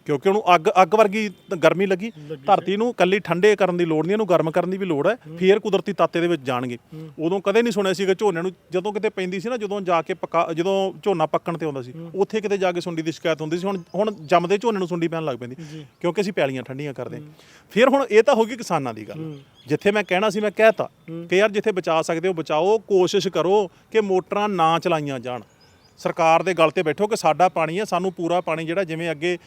ਕਿਉਂਕਿ ਉਹਨੂੰ ਅੱਗ ਅੱਗ ਵਰਗੀ ਗਰਮੀ ਲੱਗੀ। ਧਰਤੀ ਨੂੰ ਕੱਲੀ ਠੰਡੇ ਕਰਨ ਦੀ ਲੋੜ ਨਹੀਂ ਇਹਨੂੰ ਗਰਮ ਕਰਨ ਦੀ ਵੀ ਲੋੜ ਹੈ। ਫੇਰ ਕੁਦਰਤੀ ਤਾਤੇ ਦੇ ਵਿੱਚ ਜਾਣਗੇ। ਉਦੋਂ ਕਦੇ ਨਹੀਂ ਸੁਣਿਆ ਸੀਗਾ ਝੋਨੇ ਨੂੰ। ਜਦੋਂ ਕਿਤੇ ਪੈਂਦੀ ਸੀ ਨਾ ਜਦੋਂ ਜਾ ਕੇ ਪਕਾ ਜਦੋਂ ਝੋਨਾ ਪੱਕਣ ਤੇ ਆਉਂਦਾ ਸੀ ਉੱਥੇ ਕਿਤੇ ਜਾ ਕੇ ਸੁੰਡੀ ਦੀ ਸ਼ਿਕਾਇਤ ਹੁੰਦੀ ਸੀ। ਹੁਣ ਹੁਣ ਜੰਮਦੇ ਝੋਨੇ ਨੂੰ ਸੁੰਡੀ ਪੈਣ ਲੱਗ ਪੈਂਦੀ। ਕਿਉਂਕਿ ਅਸੀਂ ਪੈਲੀਆਂ ਠੰਡੀਆਂ ਕਰਦੇ। ਫਿਰ ਹੁਣ ਇਹ ਤਾਂ ਹੋ ਗਈ ਕਿਸਾਨਾਂ ਦੀ ਗੱਲ। ਜਿੱਥੇ ਮੈਂ ਕਹਿਣਾ ਸੀ ਮੈਂ ਕਹਿਤਾ ਕਿ ਯਾਰ ਜਿੱਥੇ ਬਚਾ ਸਕਦੇ ਹੋ ਬਚਾਓ। ਕੋਸ਼ਿਸ਼ ਕਰੋ ਕਿ ਮੋਟਰਾਂ ਨਾ ਚਲਾਈਆਂ ਜਾਣ। ਸਰਕਾਰ ਦੇ ਗੱਲ ਤੇ ਬੈਠੋ ਕਿ ਸਾਡਾ ਪਾਣੀ ਹੈ ਸਾਨੂੰ ਪੂਰਾ ਪਾਣੀ ਜਿਹੜਾ ਜਿਵੇਂ ਅੱਗੇ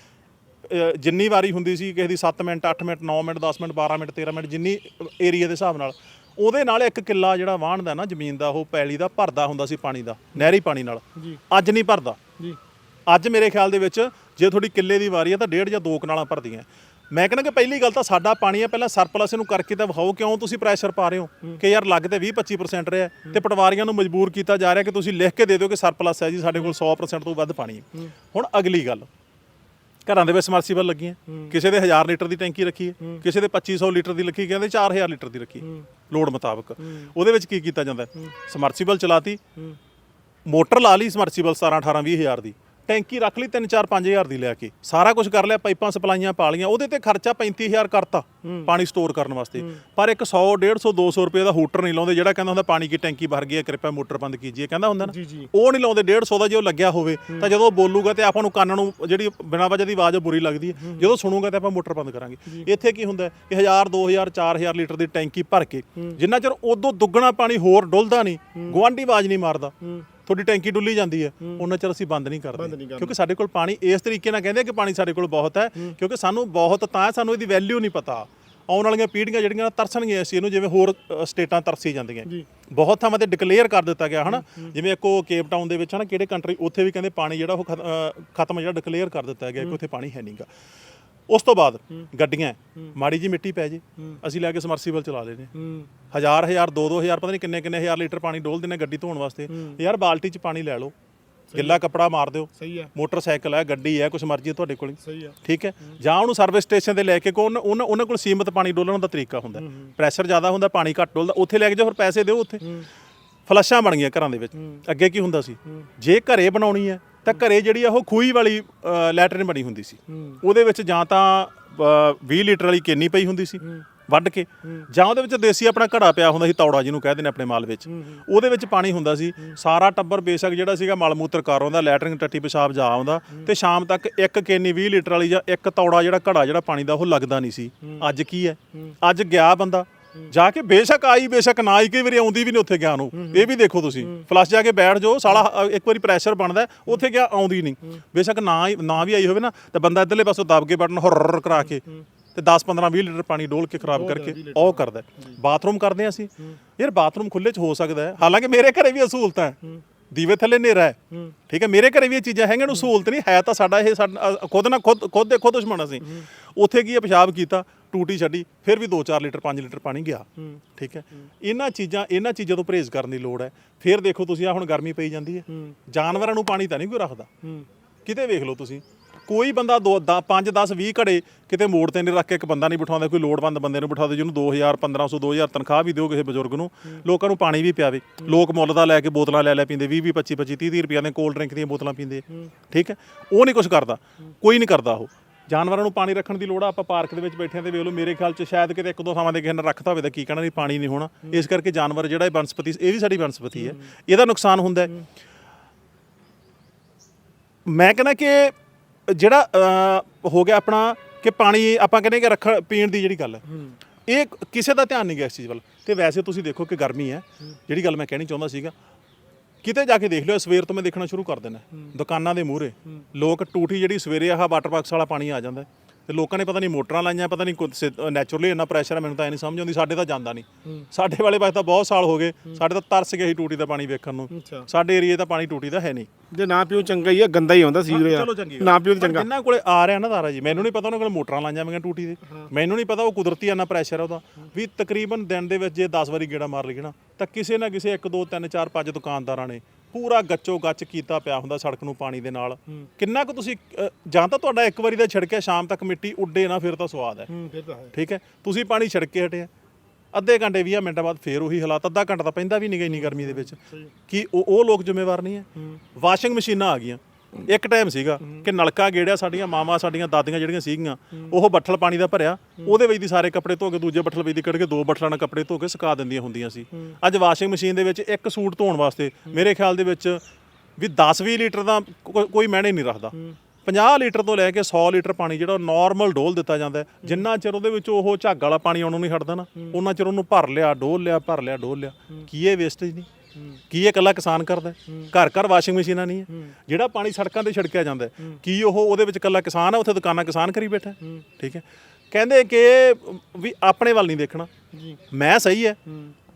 ਜਿੰਨੀ ਵਾਰੀ ਹੁੰਦੀ ਸੀ ਕਿਸੇ ਦੀ 7 minute 8 minute 9 minute 10 minute 12 minute 13 minute ਜਿੰਨੀ ਏਰੀਆ ਦੇ ਹਿਸਾਬ ਨਾਲ ਉਹਦੇ ਨਾਲ ਇੱਕ ਕਿੱਲਾ ਜਿਹੜਾ ਵਾਹਣ ਦਾ ਨਾ ਜ਼ਮੀਨ ਦਾ ਉਹ ਪੈਲੀ ਦਾ ਭਰਦਾ ਹੁੰਦਾ ਸੀ ਪਾਣੀ ਦਾ ਨਹਿਰੀ ਪਾਣੀ ਨਾਲ। ਜੀ। ਅੱਜ ਨਹੀਂ ਭਰਦਾ। ਜੀ। ਅੱਜ ਮੇਰੇ ਖਿਆਲ ਦੇ ਵਿੱਚ ਜੇ ਤੁਹਾਡੀ ਕਿੱਲੇ ਦੀ ਵਾਰੀ ਹੈ ਤਾਂ ਡੇਢ ਜਾਂ ਦੋ ਕਨਾਲਾਂ ਭਰਦੀਆਂ। ਮੈਂ ਕਹਿੰਦਾ ਕਿ ਪਹਿਲੀ ਗੱਲ ਤਾਂ ਸਾਡਾ ਪਾਣੀ ਹੈ ਪਹਿਲਾਂ ਸਰਪਲਸ ਇਹਨੂੰ ਕਰਕੇ ਤਾਂ ਵਿਖਾਓ ਕਿਉਂ ਤੁਸੀਂ ਪ੍ਰੈਸ਼ਰ ਪਾ ਰਹੇ ਹੋ? ਕਿ ਯਾਰ ਲੱਗ ਤੇ 20 25% ਰਿਹਾ। ਤੇ ਪਟਵਾਰੀਆਂ ਨੂੰ ਮਜਬੂਰ ਕੀਤਾ ਜਾ ਰਿਹਾ ਕਿ ਤੁਸੀਂ ਲਿਖ ਕੇ ਦੇ ਦਿਓ ਕਿ ਸਰਪਲਸ ਹੈ ਜੀ ਸਾਡੇ ਕੋਲ 100% ਤੋਂ ਵੱਧ ਪਾਣੀ ਹੁਣ ਅਗਲੀ ਗੱਲ। ਘਰਾਂ ਦੇ ਵਿੱਚ ਸਮਰਸੀਬਲ ਲੱਗੀਆਂ। ਕਿਸੇ ਦੇ 1000 ਲੀਟਰ ਦੀ ਟੈਂਕੀ ਰੱਖੀ ਹੈ। ਕਿਸੇ ਦੇ 2500 ਲੀਟਰ ਦੀ ਰੱਖੀ ਕਹਿੰਦੇ 4000 ਲੀਟਰ ਦੀ ਰੱਖੀ ਲੋੜ ਮੁਤਾਬਕ। ਉਹਦੇ ਵਿੱਚ ਕੀ ਕੀਤਾ ਜਾਂਦਾ ਸਮਰਸੀਬਲ ਚਲਾਤੀ। ਮੋਟਰ ਲਾ ਲਈ ਸਮਰਸੀਬਲ 17 18 20000 ਦੀ। ਟੈਂਕੀ ਰੱਖ ਲਈ 3 4 5000 ਦੀ ਲੈ ਕੇ। ਸਾਰਾ ਕੁਝ ਕਰ ਲਿਆ ਪਾਈਪਾਂ ਸਪਲਾਈਆਂ ਪਾ ਲਈਆਂ। ਉਹਦੇ ਤੇ ਖਰਚਾ 35000 ਕਰਤਾ ਪਾਣੀ ਸਟੋਰ ਕਰਨ ਵਾਸਤੇ। ਪਰ ਇੱਕ 100 150 200 ਰੁਪਏ ਦਾ ਹੂਟਰ ਨਹੀਂ ਲਾਉਂਦੇ ਜਿਹੜਾ ਕਹਿੰਦਾ ਹੁੰਦਾ ਪਾਣੀ ਕੀ ਟੈਂਕੀ ਭਰ ਗਈ ਹੈ ਕਿਰਪਾ ਮੋਟਰ ਬੰਦ ਕੀਜੀਏ ਕਹਿੰਦਾ ਹੁੰਦਾ ਨਾ। ਉਹ ਨਹੀਂ ਲਾਉਂਦੇ 150 ਦਾ ਜੇ ਉਹ ਲੱਗਿਆ ਹੋਵੇ ਤਾਂ ਜਦੋਂ ਉਹ ਬੋਲੂਗਾ ਤੇ ਆਪਾਂ ਨੂੰ ਕੰਨ ਨੂੰ ਜਿਹੜੀ ਬਿਨਾਂ ਵਜ੍ਹਾ ਦੀ ਆਵਾਜ਼ ਬੁਰੀ ਲੱਗਦੀ ਹੈ। ਜਦੋਂ ਸੁਣੂਗਾ ਤੇ ਆਪਾਂ ਮੋਟਰ ਬੰਦ ਕਰਾਂਗੇ। ਇੱਥੇ ਕੀ ਹੁੰਦਾ ਕਿ 1000 2000 4000 ਲੀਟਰ ਦੀ ਟੈਂਕੀ ਭਰ ਕੇ ਜਿੰਨਾ ਚਿਰ ਉਦੋਂ ਦੁੱਗਣਾ ਪਾਣੀ ਹੋਰ ਡੁੱਲਦਾ ਨਹੀਂ ਗਵਾਂਢੀ ਆਵਾਜ਼ ਨਹੀਂ ਮਾਰਦਾ। ਤੁਹਾਡੀ ਟੈਂਕੀ ਡੁੱਲੀ ਜਾਂਦੀ ਹੈ। ਉਹਨਾਂ ਚਿਰ ਅਸੀਂ ਬੰਦ ਨਹੀਂ ਕਰਦੇ। ਕਿਉਂਕਿ ਸਾਡੇ ਕੋਲ ਪਾਣੀ ਇਸ ਤਰੀਕੇ ਨਾਲ ਕਹਿੰਦੇ ਕਿ ਪਾਣੀ ਸਾਡੇ ਕੋਲ ਬਹੁਤ ਹੈ। ਕਿਉਂਕਿ ਸਾਨੂੰ ਬਹੁਤ ਤਾਂ ਸਾਨੂੰ ਇਹਦੀ ਵੈਲਿਊ ਨਹੀਂ ਪਤਾ। ਆਉਣ ਵਾਲੀਆਂ ਪੀੜ੍ਹੀਆਂ ਜਿਹੜੀਆਂ ਤਰਸਣਗੀਆਂ ਅਸੀਂ ਇਹਨੂੰ ਜਿਵੇਂ ਹੋਰ ਸਟੇਟਾਂ ਤਰਸੀ ਜਾਂਦੀਆਂ। ਬਹੁਤ ਥਾਵਾਂ ਤੇ ਡਿਕਲੇਅਰ ਕਰ ਦਿੱਤਾ ਗਿਆ ਹਨਾ? ਜਿਵੇਂ ਇੱਕ ਉਹ ਕੇਪ ਟਾਊਨ ਦੇ ਵਿੱਚ ਹਨਾ ਕਿਹੜੇ ਕੰਟਰੀ ਉੱਥੇ ਵੀ ਕਹਿੰਦੇ ਪਾਣੀ ਜਿਹੜਾ ਉਹ ਖਤਮ ਜਿਹੜਾ ਡਿਕਲੇਅਰ ਕਰ ਦਿੱਤਾ ਗਿਆ ਕਿ ਉੱਥੇ ਪਾਣੀ ਹੈ ਨਹੀਂਗਾ ਉਸ ਤੋਂ ਬਾਅਦ ਗੱਡੀਆਂ ਮਾੜੀ ਜੀ ਮਿੱਟੀ ਪੈ ਜੇ ਅਸੀਂ ਲੈ ਕੇ ਸਮਰਸੀਬਲ ਚਲਾ ਲੈਨੇ ਹੂੰ। ਹਜ਼ਾਰ ਹਜ਼ਾਰ ਦੋ ਦੋ ਹਜ਼ਾਰ ਪਤਾ ਨਹੀਂ ਕਿੰਨੇ ਕਿੰਨੇ ਹਜ਼ਾਰ ਲੀਟਰ ਪਾਣੀ ਡੋਲ ਦਿੰਨੇ ਗੱਡੀ ਧੋਣ ਵਾਸਤੇ। ਯਾਰ ਬਾਲਟੀ 'ਚ ਪਾਣੀ ਲੈ ਲਓ ਗਿੱਲਾ ਕੱਪੜਾ ਮਾਰ ਦਿਓ। ਸਹੀ ਆ ਮੋਟਰਸਾਈਕਲ ਹੈ ਗੱਡੀ ਹੈ ਕੁਛ ਮਰਜ਼ੀ ਹੈ ਤੁਹਾਡੇ ਕੋਲ ਸਹੀ ਆ ਠੀਕ ਹੈ? ਜਾਂ ਉਹਨੂੰ ਸਰਵਿਸ ਸਟੇਸ਼ਨ ਤੇ ਲੈ ਕੇ ਕੋ ਉਹਨਾਂ ਉਹਨਾਂ ਉਹਨਾਂ ਕੋਲ ਸੀਮਤ ਪਾਣੀ ਡੋਲਣ ਦਾ ਤਰੀਕਾ ਹੁੰਦਾ ਪ੍ਰੈਸ਼ਰ ਜ਼ਿਆਦਾ ਹੁੰਦਾ ਪਾਣੀ ਘੱਟ ਡੋਲਦਾ ਉੱਥੇ ਲੈ ਕੇ ਜਾਓ ਫਿਰ ਪੈਸੇ ਦਿਓ ਉੱਥੇ। ਫਲਸ਼ਾਂ ਬਣ ਗਈਆਂ ਘਰਾਂ ਦੇ ਵਿੱਚ। ਅੱਗੇ ਕੀ ਹੁੰਦਾ ਸੀ? ਜੇ ਘਰੇ ਬਣਾਉਣੀ ਹੈ ਤਾਂ ਘਰੇ ਜਿਹੜੀ ਆ ਉਹ ਖੂਹੀ ਵਾਲੀ ਲੈਟਰਿਨ ਬਣੀ ਹੁੰਦੀ ਸੀ। ਉਹਦੇ ਵਿੱਚ ਜਾਂ ਤਾਂ ਅ, 20 ਲੀਟਰ ਵਾਲੀ ਕੇਨੀ ਪਈ ਹੁੰਦੀ ਸੀ ਵੱਢ ਕੇ। ਜਾਂ ਉਹਦੇ ਵਿੱਚ ਦੇਸੀ ਆਪਣਾ ਘੜਾ ਪਿਆ ਹੁੰਦਾ ਸੀ ਤੌੜਾ ਜਿਹਨੂੰ ਕਹਿੰਦੇ ਨੇ ਆਪਣੇ ਮਾਲ ਵਿੱਚ। ਉਹਦੇ ਵਿੱਚ ਪਾਣੀ ਹੁੰਦਾ ਸੀ। ਸਾਰਾ ਟੱਬਰ ਬੇਸ਼ੱਕ ਜਿਹੜਾ ਸੀਗਾ ਮਲ ਮੂਤਰ ਕਰ ਆਉਂਦਾ ਲੈਟਰਿੰਗ ਟੱਟੀ ਪਿਸ਼ਾਬ ਜਾ ਆਉਂਦਾ ਤੇ ਸ਼ਾਮ ਤੱਕ ਇੱਕ ਕੇਨੀ 20 ਲੀਟਰ ਵਾਲੀ ਜਾਂ ਇੱਕ ਤੌੜਾ ਜਿਹੜਾ ਘੜਾ ਜਿਹੜਾ ਪਾਣੀ ਦਾ ਉਹ ਲੱਗਦਾ ਨਹੀਂ ਸੀ। ਅੱਜ ਕੀ ਹੈ। ਅੱਜ ਗਿਆ ਬੰਦਾ। ਜਾ ਕੇ ਬੇਸ਼ੱਕ ਆਈ ਬੇਸ਼ੱਕ ਨਾ ਆਈ ਕਈ ਵਾਰੀ ਆਉਂਦੀ ਵੀ ਨਹੀਂ ਉੱਥੇ ਗਿਆ ਨੂੰ। ਇਹ ਵੀ ਦੇਖੋ ਤੁਸੀਂ ਫਲਸ਼ ਜਾ ਕੇ ਬੈਠ ਜਾਓ ਸਾਲਾ ਅ, ਇੱਕ ਵਾਰੀ ਪ੍ਰੈਸ਼ਰ ਬਣਦਾ ਹੈ, ਉੱਥੇ ਗਿਆ ਆਉਂਦੀ ਨਹੀਂ ਬੇਸ਼ੱਕ ਨਾ ਹੀ- ਨਾ ਵੀ ਆਈ ਹੋਵੇ ਨਾ ਤਾਂ ਬੰਦਾ ਇੱਧਰਲੇ ਪਾਸੋਂ ਦਬ ਕੇ ਬਟਨ ਹੁਰਰ ਕਰਾ ਕੇ ਤੇ 10 15 20 ਲੀਟਰ ਪਾਣੀ ਡੋਲ ਕੇ ਖਰਾਬ ਕਰਕੇ ਉਹ ਕਰਦਾ। ਹੈ। ਬਾਥਰੂਮ ਕਰਦੇ ਹਾਂ ਅਸੀਂ। ਯਾਰ ਬਾਥਰੂਮ ਖੁੱਲੇ ਚ ਹੋ ਸਕਦਾ ਹੈ। ਹਾਲਾਂਕਿ ਮੇਰੇ ਘਰੇ ਵੀ ਇਹ ਸਹੂਲਤ ਹੈ। ਦੀਵੇ ਥੱਲੇ ਹਨੇਰਾ ਹੈ। ਠੀਕ ਹੈ ਮੇਰੇ ਘਰੇ ਵੀ ਇਹ ਚੀਜ਼ਾਂ ਹੈਗੀਆਂ ਨੂੰ ਸਹੂਲਤ ਨਹੀਂ। ਹੈ ਤਾਂ ਸਾਡਾ ਇਹ ਸਾਡਾ ਅ, ਖੁਦ ਨਾ ਖੁਦ ਖੁਦ ਦੇ ਖੁਦ ਦੁਸ਼ਮਣ ਅਸੀਂ। ਉੱਥੇ ਕੀ ਹੈ ਪਿਸ਼ਾਬ ਕੀਤਾ। ਟੂਟੀ ਛੱਡੀ ਫਿਰ ਵੀ 2-4 ਲੀਟਰ 5 ਲੀਟਰ ਪਾਣੀ ਗਿਆ। ਠੀਕ ਹੈ? ਇਹਨਾਂ ਚੀਜ਼ਾਂ ਇਹਨਾਂ ਚੀਜ਼ਾਂ ਤੋਂ ਪਰਹੇਜ਼ ਕਰਨ ਦੀ ਲੋੜ ਹੈ। ਫਿਰ ਦੇਖੋ ਤੁਸੀਂ ਆ ਹੁਣ ਗਰਮੀ ਪਈ ਜਾਂਦੀ ਹੈ। ਜਾਨਵਰਾਂ ਨੂੰ ਪਾਣੀ ਤਾਂ ਨਹੀਂ ਕੋਈ ਰੱਖਦਾ। ਕਿਤੇ ਵੇਖ ਲਓ ਤੁਸੀਂ ਕੋਈ ਬੰਦਾ 2 5 10 20 ਘੜੇ ਕਿਤੇ ਮੋੜ ਤੇ ਨਹੀਂ ਰੱਖ ਕੇ ਇੱਕ ਬੰਦਾ ਨਹੀਂ ਬਿਠਾਉਂਦਾ ਕੋਈ ਲੋੜਵੰਦ ਬੰਦੇ ਨੂੰ ਬਿਠਾ ਦੇ ਜਿਹਨੂੰ 2000 1500 2000 ਤਨਖਾਹ ਵੀ ਦਿਓ ਕਿਸੇ ਬਜ਼ੁਰਗ ਨੂੰ ਲੋਕਾਂ ਨੂੰ ਪਾਣੀ ਵੀ ਪਿਆਵੇ। ਲੋਕ ਮੁੱਲ ਦਾ ਲੈ ਕੇ ਬੋਤਲਾਂ ਲੈ ਲੈ ਪੀਂਦੇ 20 20 25 25 30 ਰੁਪਈਆ ਦੇ ਕੋਲਡ ਡਰਿੰਕ ਦੀਆਂ ਬੋਤਲਾਂ ਪੀਂਦੇ। ਠੀਕ ਹੈ? ਉਹ ਨਹੀਂ ਕੁਝ ਕਰਦਾ। ਕੋਈ ਨਹੀਂ ਕਰਦਾ ਉਹ। ਜਾਨਵਰਾਂ ਨੂੰ ਪਾਣੀ ਰੱਖਣ ਦੀ ਲੋੜ ਆ ਆਪਾਂ ਪਾਰਕ ਦੇ ਵਿੱਚ ਬੈਠੇ ਆਂ ਤੇ ਵੇਖ ਲਓ ਮੇਰੇ ਖਿਆਲ 'ਚ ਸ਼ਾਇਦ ਕਿਤੇ ਇੱਕ ਦੋ ਥਾਵਾਂ ਤੇ ਕਿਸੇ ਨੇ ਰੱਖਤਾ ਹੋਵੇ ਤਾਂ ਕੀ ਕਹਿਣਾ ਨਹੀਂ ਪਾਣੀ ਨਹੀਂ ਹੋਣਾ। ਇਸ ਕਰਕੇ ਜਾਨਵਰ ਜਿਹੜਾ ਇਹ ਬਨਸਪਤੀ ਇਹ ਵੀ ਸਾਡੀ ਬਨਸਪਤੀ ਹੈ। ਇਹਦਾ ਨੁਕਸਾਨ ਹੁੰਦਾ ਹੈ। ਮੈਂ ਕਹਿੰਦਾ ਕਿ ਜਿਹੜਾ ਹੋ ਗਿਆ ਆਪਣਾ ਕਿ ਪਾਣੀ ਆਪਾਂ ਕਹਿੰਦੇ ਕਿ ਰੱਖਣ ਪੀਣ ਦੀ ਜਿਹੜੀ ਗੱਲ ਹੈ। ਇਹ ਕਿਸੇ ਦਾ ਧਿਆਨ ਨਹੀਂ ਗਿਆ ਇਸ ਚੀਜ਼ ਵੱਲ। ਤੇ ਵੈਸੇ ਤੁਸੀਂ ਦੇਖੋ ਕਿ ਗਰਮੀ ਹੈ। ਜਿਹੜੀ ਗੱਲ ਮੈਂ ਕਹਿਣੀ ਚਾਹੁੰਦਾ ਸੀਗਾ ਕਿਤੇ ਜਾ ਕੇ ਦੇਖ ਲਿਓ ਸਵੇਰ ਤੋਂ ਮੈਂ ਦੇਖਣਾ ਸ਼ੁਰੂ ਕਰ ਦੇਣਾ ਦੁਕਾਨਾਂ ਦੇ ਮੂਹਰੇ। ਲੋਕ ਟੂਟੀ ਜਿਹੜੀ ਸਵੇਰੇ ਆਹ ਵਾਟਰ ਬਾਕਸ ਵਾਲਾ ਪਾਣੀ ਆ ਜਾਂਦਾ। ਤੇ ਲੋਕਾਂ ਨੇ ਪਤਾ ਨਹੀਂ ਮੋਟਰਾਂ ਲਾਈਆਂ ਪਤਾ ਨਹੀਂ ਨੈਚੁਰਲੀ ਇੰਨਾ ਪ੍ਰੈਸ਼ਰ ਹੈ ਮੈਨੂੰ ਤਾਂ ਇਹ ਨਹੀਂ ਸਮਝ ਆਉਂਦੀ ਸਾਡੇ ਤਾਂ ਜਾਂਦਾ ਨਹੀਂ। ਸਾਡੇ ਵਾਲੇ ਪਾਸੇ ਤਾਂ ਬਹੁਤ ਸਾਲ ਹੋ ਗਏ ਸਾਡੇ ਤਾਂ ਤਰਸ ਗਏ ਸੀ ਟੂਟੀ ਦਾ ਪਾਣੀ ਵੇਖਣ ਨੂੰ। ਸਾਡੇ ਏਰੀਏ ਤਾਂ ਪਾਣੀ ਟੂਟੀ ਦਾ ਹੈ ਨਹੀਂ। ਜੇ ਨਾ ਪੀਓ ਚੰਗਾ ਹੀ ਆ ਗੰਦਾ ਹੀ ਆਉਂਦਾ ਸੀਵਰੇਜ ਚਲੋ ਚੰਗੀ। ਨਾ ਪੀਓ ਚੰਗਾ। ਜਿਨ੍ਹਾਂ ਕੋਲੇ ਆ ਰਿਹਾ ਨਾ ਦਾਰਾ ਜੀ ਮੈਨੂੰ ਨਹੀਂ ਪਤਾ ਉਹਨਾਂ ਕੋਲੇ ਮੋਟਰਾਂ ਲਾਈਆਂ ਹੋਈਆਂ ਟੂਟੀ ਦੇ। ਮੈਨੂੰ ਨਹੀਂ ਪਤਾ ਉਹ ਕੁਦਰਤੀ ਇੰਨਾ ਪ੍ਰੈਸ਼ਰ ਆ ਉਹਦਾ। ਵੀ ਤਕਰੀਬਨ ਦਿਨ ਦੇ ਵਿੱਚ ਜੇ 10 ਵਾਰੀ ਗੇੜਾ ਮਾਰ ਲਈਏ ਨਾ ਤਾਂ ਕਿਸੇ ਨਾ ਕਿਸੇ 1 2 3 4 5 ਦੁਕਾਨਦਾਰਾਂ ਨੇ ਪੂਰਾ ਗੱਚੋ ਗੱਚ ਕੀਤਾ ਪਿਆ ਹੁੰਦਾ ਸੜਕ ਨੂੰ ਪਾਣੀ ਦੇ ਨਾਲ। ਕਿੰਨਾ ਕੁ ਤੁਸੀਂ ਅ, ਜਾਂ ਤਾਂ ਤੁਹਾਡਾ ਇੱਕ ਵਾਰੀ ਦਾ ਛਿੜਕਿਆ ਸ਼ਾਮ ਤੱਕ ਮਿੱਟੀ ਉੱਡੇ ਨਾ ਫਿਰ ਤਾਂ ਸਵਾਦ ਹੈ। ਹੂੰ ਫਿਰ ਤਾਂ ਹੈ। ਠੀਕ ਹੈ? ਤੁਸੀਂ ਪਾਣੀ ਛਿੜਕ ਕੇ ਹਟਿਆ ਅੱਧੇ ਘੰਟੇ 20 ਮਿੰਟਾਂ ਬਾਅਦ ਫੇਰ ਉਹੀ ਹਾਲਾਤ ਅੱਧਾ ਘੰਟਾ ਤਾਂ ਪੈਂਦਾ ਵੀ ਨਹੀਂ ਗਾ ਇੰਨੀ ਗਰਮੀ ਦੇ ਵਿੱਚ। ਕੀ ਉਹ ਉਹ ਲੋਕ ਜ਼ਿੰਮੇਵਾਰ ਨਹੀਂ ਹੈ। ਵਾਸ਼ਿੰਗ ਮਸ਼ੀਨਾਂ ਆ ਗਈਆਂ। ਇੱਕ ਟਾਈਮ ਸੀਗਾ ਕਿ ਨਲਕਾ ਗੇੜਿਆ ਸਾਡੀਆਂ ਮਾਵਾਂ ਸਾਡੀਆਂ ਦਾਦੀਆਂ ਜਿਹੜੀਆਂ ਸੀਗੀਆਂ ਉਹ ਬੱਠਲ ਪਾਣੀ ਦਾ ਭਰਿਆ। ਉਹਦੇ ਵਿੱਚ ਦੀ ਸਾਰੇ ਕੱਪੜੇ ਧੋ ਕੇ ਦੂਜੇ ਬੱਠਲ ਵਿੱਚ ਦੀ ਕੱਢ ਕੇ ਦੋ ਬੱਠਲਾਂ ਨਾਲ ਕੱਪੜੇ ਧੋ ਕੇ ਸੁਕਾ ਦਿੰਦੀਆਂ ਹੁੰਦੀਆਂ ਸੀ। ਅੱਜ ਵਾਸ਼ਿੰਗ ਮਸ਼ੀਨ ਦੇ ਵਿੱਚ ਇੱਕ ਸੂਟ ਧੋਣ ਵਾਸਤੇ ਮੇਰੇ ਖਿਆਲ ਦੇ ਵਿੱਚ ਵੀ 10-20 ਲੀਟਰ ਦਾ ਕੋਈ ਮੈਨੇ ਨਹੀਂ ਰੱਖਦਾ। 50 ਲੀਟਰ ਤੋਂ ਲੈ ਕੇ 100 ਲੀਟਰ ਪਾਣੀ ਜਿਹੜਾ ਨਾਰਮਲ ਡੋਲ ਦਿੱਤਾ ਜਾਂਦਾ। ਜਿੰਨਾ ਚਿਰ ਉਹਦੇ ਵਿੱਚ ਉਹ ਝੱਗ ਵਾਲਾ ਪਾਣੀ ਆਉਣੋਂ ਨਹੀਂ ਹਟਦਾ ਨਾ ਉਹਨਾਂ ਚਿਰ ਉਹਨੂੰ ਭਰ ਲਿਆ ਡੋਲ ਲਿਆ ਭਰ ਲਿਆ ਡੋਲ ਲਿਆ। ਕੀ ਇਹ ਵੇਸਟੇਜ ਨਹੀਂ? ਕੀ ਇਹ ਇਕੱਲਾ ਕਿਸਾਨ ਕਰਦਾ? ਘਰ ਘਰ ਵਾਸ਼ਿੰਗ ਮਸ਼ੀਨਾਂ ਨਹੀਂ ਹੈ। ਜਿਹੜਾ ਪਾਣੀ ਸੜਕਾਂ ਤੇ ਛਿੜਕਿਆ ਜਾਂਦਾ ਕੀ ਉਹ ਉਹਦੇ ਵਿੱਚ ਇਕੱਲਾ ਕਿਸਾਨ ਹੈ ਉੱਥੇ ਦੁਕਾਨਾਂ ਕਿਸਾਨ ਕਰੀ ਬੈਠਾ? ਠੀਕ ਹੈ। ਕਹਿੰਦੇ ਕਿ ਵੀ ਆਪਣੇ ਵੱਲ ਨਹੀਂ ਦੇਖਣਾ। ਜੀ। ਮੈਂ ਸਹੀ ਹੈ।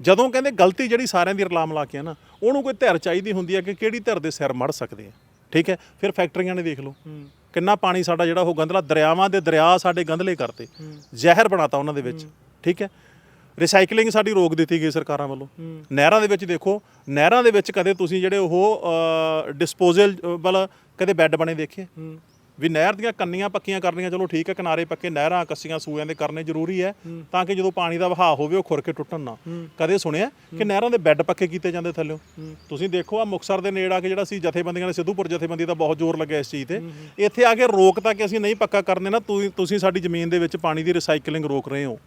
ਜਦੋਂ ਕਹਿੰਦੇ ਗਲਤੀ ਜਿਹੜੀ ਸਾਰਿਆਂ ਦੀ ਰਲਾ ਮਿਲਾ ਕੇ ਹੈ ਨਾ ਉਹਨੂੰ ਕੋਈ ਧਿਰ ਚਾਹੀਦੀ ਹੁੰਦੀ ਹੈ ਕਿ ਕਿਹੜੀ ਧਿਰ ਦੇ ਸਿਰ ਮੜ ਸਕਦੇ ਆ। ਠੀਕ ਹੈ। ਫਿਰ ਫੈਕਟਰੀਆਂ ਨੇ ਦੇਖ ਲਓ। ਕਿੰਨਾ ਪਾਣੀ ਸਾਡਾ ਜਿਹੜਾ ਉਹ ਗੰਦਲਾ ਦਰਿਆਵਾਂ ਦੇ ਦਰਿਆ ਸਾਡੇ ਗੰਦਲੇ ਕਰਤੇ। ਜ਼ਹਿਰ ਬਣਾਤਾ ਉਹਨਾਂ ਦੇ ਵਿੱਚ। ਠੀਕ ਹੈ। ਰੀਸਾਈਕਲਿੰਗ ਸਾਡੀ ਰੋਕ ਦਿੱਤੀ ਗਈ ਸਰਕਾਰਾਂ ਵੱਲੋਂ। ਨਹਿਰਾਂ ਦੇ ਵਿੱਚ ਦੇਖੋ ਨਹਿਰਾਂ ਦੇ ਵਿੱਚ ਕਦੇ ਤੁਸੀਂ ਜਿਹੜੇ ਉਹ ਡਿਸਪੋਜ਼ਲ ਵਾਲਾ ਕਦੇ ਬੈੱਡ ਬਣੇ ਦੇਖੇ? ਵੀ ਨਹਿਰ ਦੀਆਂ ਕੰਨੀਆਂ ਪੱਕੀਆਂ ਕਰਨੀਆਂ ਚਲੋ ਠੀਕ ਹੈ ਕਿਨਾਰੇ ਪੱਕੇ ਨਹਿਰਾਂ ਕੱਸੀਆਂ ਸੂਆਂ ਦੇ ਕਰਨੇ ਜ਼ਰੂਰੀ ਹੈ ਤਾਂ ਕਿ ਜਦੋਂ ਪਾਣੀ ਦਾ ਵਹਾਅ ਹੋਵੇ ਉਹ ਖੁਰ ਕੇ ਟੁੱਟਣ ਨਾ। ਕਦੇ ਸੁਣਿਆ ਕਿ ਨਹਿਰਾਂ ਦੇ ਬੈੱਡ ਪੱਕੇ ਕੀਤੇ ਜਾਂਦੇ ਥੱਲੇ ਤੁਸੀਂ ਦੇਖੋ ਆ ਮੁਕਸਰ ਦੇ ਨੇੜੇ ਆ ਕੇ ਜਿਹੜਾ ਸੀ ਜਥੇਬੰਦੀਆਂ ਨੇ ਸਿੱਧੂਪੁਰ ਜਥੇਬੰਦੀ ਦਾ ਬਹੁਤ ਜ਼ੋਰ ਲੱਗਿਆ ਇਸ ਚੀਜ਼ ਤੇ। ਇੱਥੇ ਆ ਕੇ ਰੋਕ ਤਾਂ ਕਿ ਅਸੀਂ ਨਹੀਂ ਪੱਕਾ ਕਰਨੇ ਨਾ ਤੁਸੀਂ ਤੁਸੀਂ ਸਾਡੀ ਜ਼ਮੀਨ ਦੇ ਵਿੱਚ ਪਾਣੀ ਦੀ ਰੀਸਾਈਕਲਿੰਗ ਰੋਕ ਰਹੇ ਹੂੰ।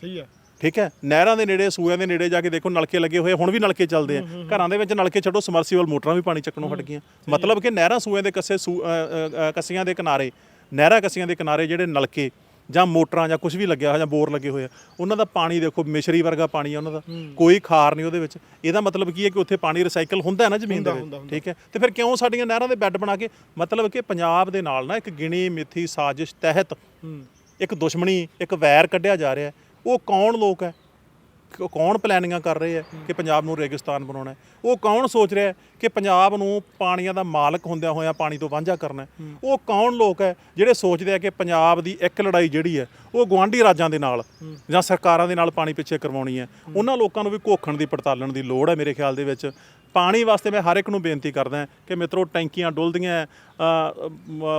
ਸਹੀ ਹੈ। ਠੀਕ ਹੈ? ਨਹਿਰਾਂ ਦੇ ਨੇੜੇ ਸੂਆਂ ਦੇ ਨੇੜੇ ਜਾ ਕੇ ਦੇਖੋ ਨਲਕੇ ਲੱਗੇ ਹੋਏ ਹੁਣ ਵੀ ਨਲਕੇ ਚੱਲਦੇ ਆ। ਘਰਾਂ ਦੇ ਵਿੱਚ ਨਲਕੇ ਛੱਡੋ ਸਮਰਸੀਬਲ ਮੋਟਰਾਂ ਵੀ ਪਾਣੀ ਚੱਕਣੋਂ ਹਟ ਗਈਆਂ। ਮਤਲਬ ਕਿ ਨਹਿਰਾਂ ਸੂਆਂ ਦੇ ਕੱਸੇ ਕੱਸੀਆਂ ਦੇ ਕਿਨਾਰੇ ਨਹਿਰਾਂ ਕੱਸੀਆਂ ਦੇ ਕਿਨਾਰੇ ਜਿਹੜੇ ਨਲਕੇ ਜਾਂ ਮੋਟਰਾਂ ਜਾਂ ਕੁਝ ਵੀ ਲੱਗਿਆ ਹੋਇਆ ਜਾਂ ਬੋਰ ਲੱਗੇ ਹੋਏ ਆ ਉਹਨਾਂ ਦਾ ਪਾਣੀ ਦੇਖੋ ਮਿਸ਼ਰੀ ਵਰਗਾ ਪਾਣੀ ਆ ਉਹਨਾਂ ਦਾ। ਕੋਈ ਖਾਰ ਨਹੀਂ ਉਹਦੇ ਵਿੱਚ। ਇਹਦਾ ਮਤਲਬ ਕੀ ਹੈ ਕਿ ਉੱਥੇ ਪਾਣੀ ਰੀਸਾਈਕਲ ਹੁੰਦਾ ਹੈ ਨਾ ਜ਼ਮੀਨ ਦੇ ਵਿੱਚ? ਠੀਕ ਹੈ? ਤੇ ਫਿਰ ਕਿਉਂ ਸਾਡੀਆਂ ਨਹਿਰਾਂ ਦੇ ਬੈੱਡ ਬਣਾ ਕੇ? ਮਤਲਬ ਕਿ ਪੰਜਾਬ ਦੇ ਨਾਲ ਨਾ ਇੱਕ ਗਿਣੀ ਮਿੱਥੀ ਸਾਜ਼ਿਸ਼ ਤਹਿਤ ਇੱਕ ਦੁਸ਼ਮਣੀ ਇੱਕ ਵੈਰ ਕੱਢਿਆ ਜਾ ਰਿਹਾ ਹੈ। ਉਹ ਕੌਣ ਲੋਕ ਹੈ? ਕ- ਕੌਣ ਪਲੈਨਿੰਗਾਂ ਕਰ ਰਹੇ ਹੈ ਕਿ ਪੰਜਾਬ ਨੂੰ ਰੇਗਿਸਤਾਨ ਬਣਾਉਣਾ ਹੈ? ਉਹ ਕੌਣ ਸੋਚ ਰਿਹਾ ਹੈ ਕਿ ਪੰਜਾਬ ਨੂੰ ਪਾਣੀਆਂ ਦਾ ਮਾਲਕ ਹੁੰਦਿਆਂ ਹੋਇਆਂ ਪਾਣੀ ਤੋਂ ਵਾਂਝਾ ਕਰਨਾ ਹੈ? ਉਹ ਕੌਣ ਲੋਕ ਹੈ ਜਿਹੜੇ ਸੋਚਦੇ ਆ ਕਿ ਪੰਜਾਬ ਦੀ ਇੱਕ ਲੜਾਈ ਜਿਹੜੀ ਹੈ ਉਹ ਗਵਾਂਢੀ ਰਾਜਾਂ ਦੇ ਨਾਲ ਜਾਂ ਸਰਕਾਰਾਂ ਦੇ ਨਾਲ ਪਾਣੀ ਪਿੱਛੇ ਕਰਵਾਉਣੀ ਹੈ। ਉਹਨਾਂ ਲੋਕਾਂ ਨੂੰ ਵੀ ਘੋਖਣ ਦੀ ਪੜਤਾਲਣ ਦੀ ਲੋੜ ਹੈ ਮੇਰੇ ਖਿਆਲ ਦੇ ਵਿੱਚ। ਪਾਣੀ ਵਾਸਤੇ ਮੈਂ ਹਰ ਇੱਕ ਨੂੰ ਬੇਨਤੀ ਕਰਦਾ ਕਿ ਮਿੱਤਰੋ ਟੈਂਕੀਆਂ ਡੁੱਲਦੀਆਂ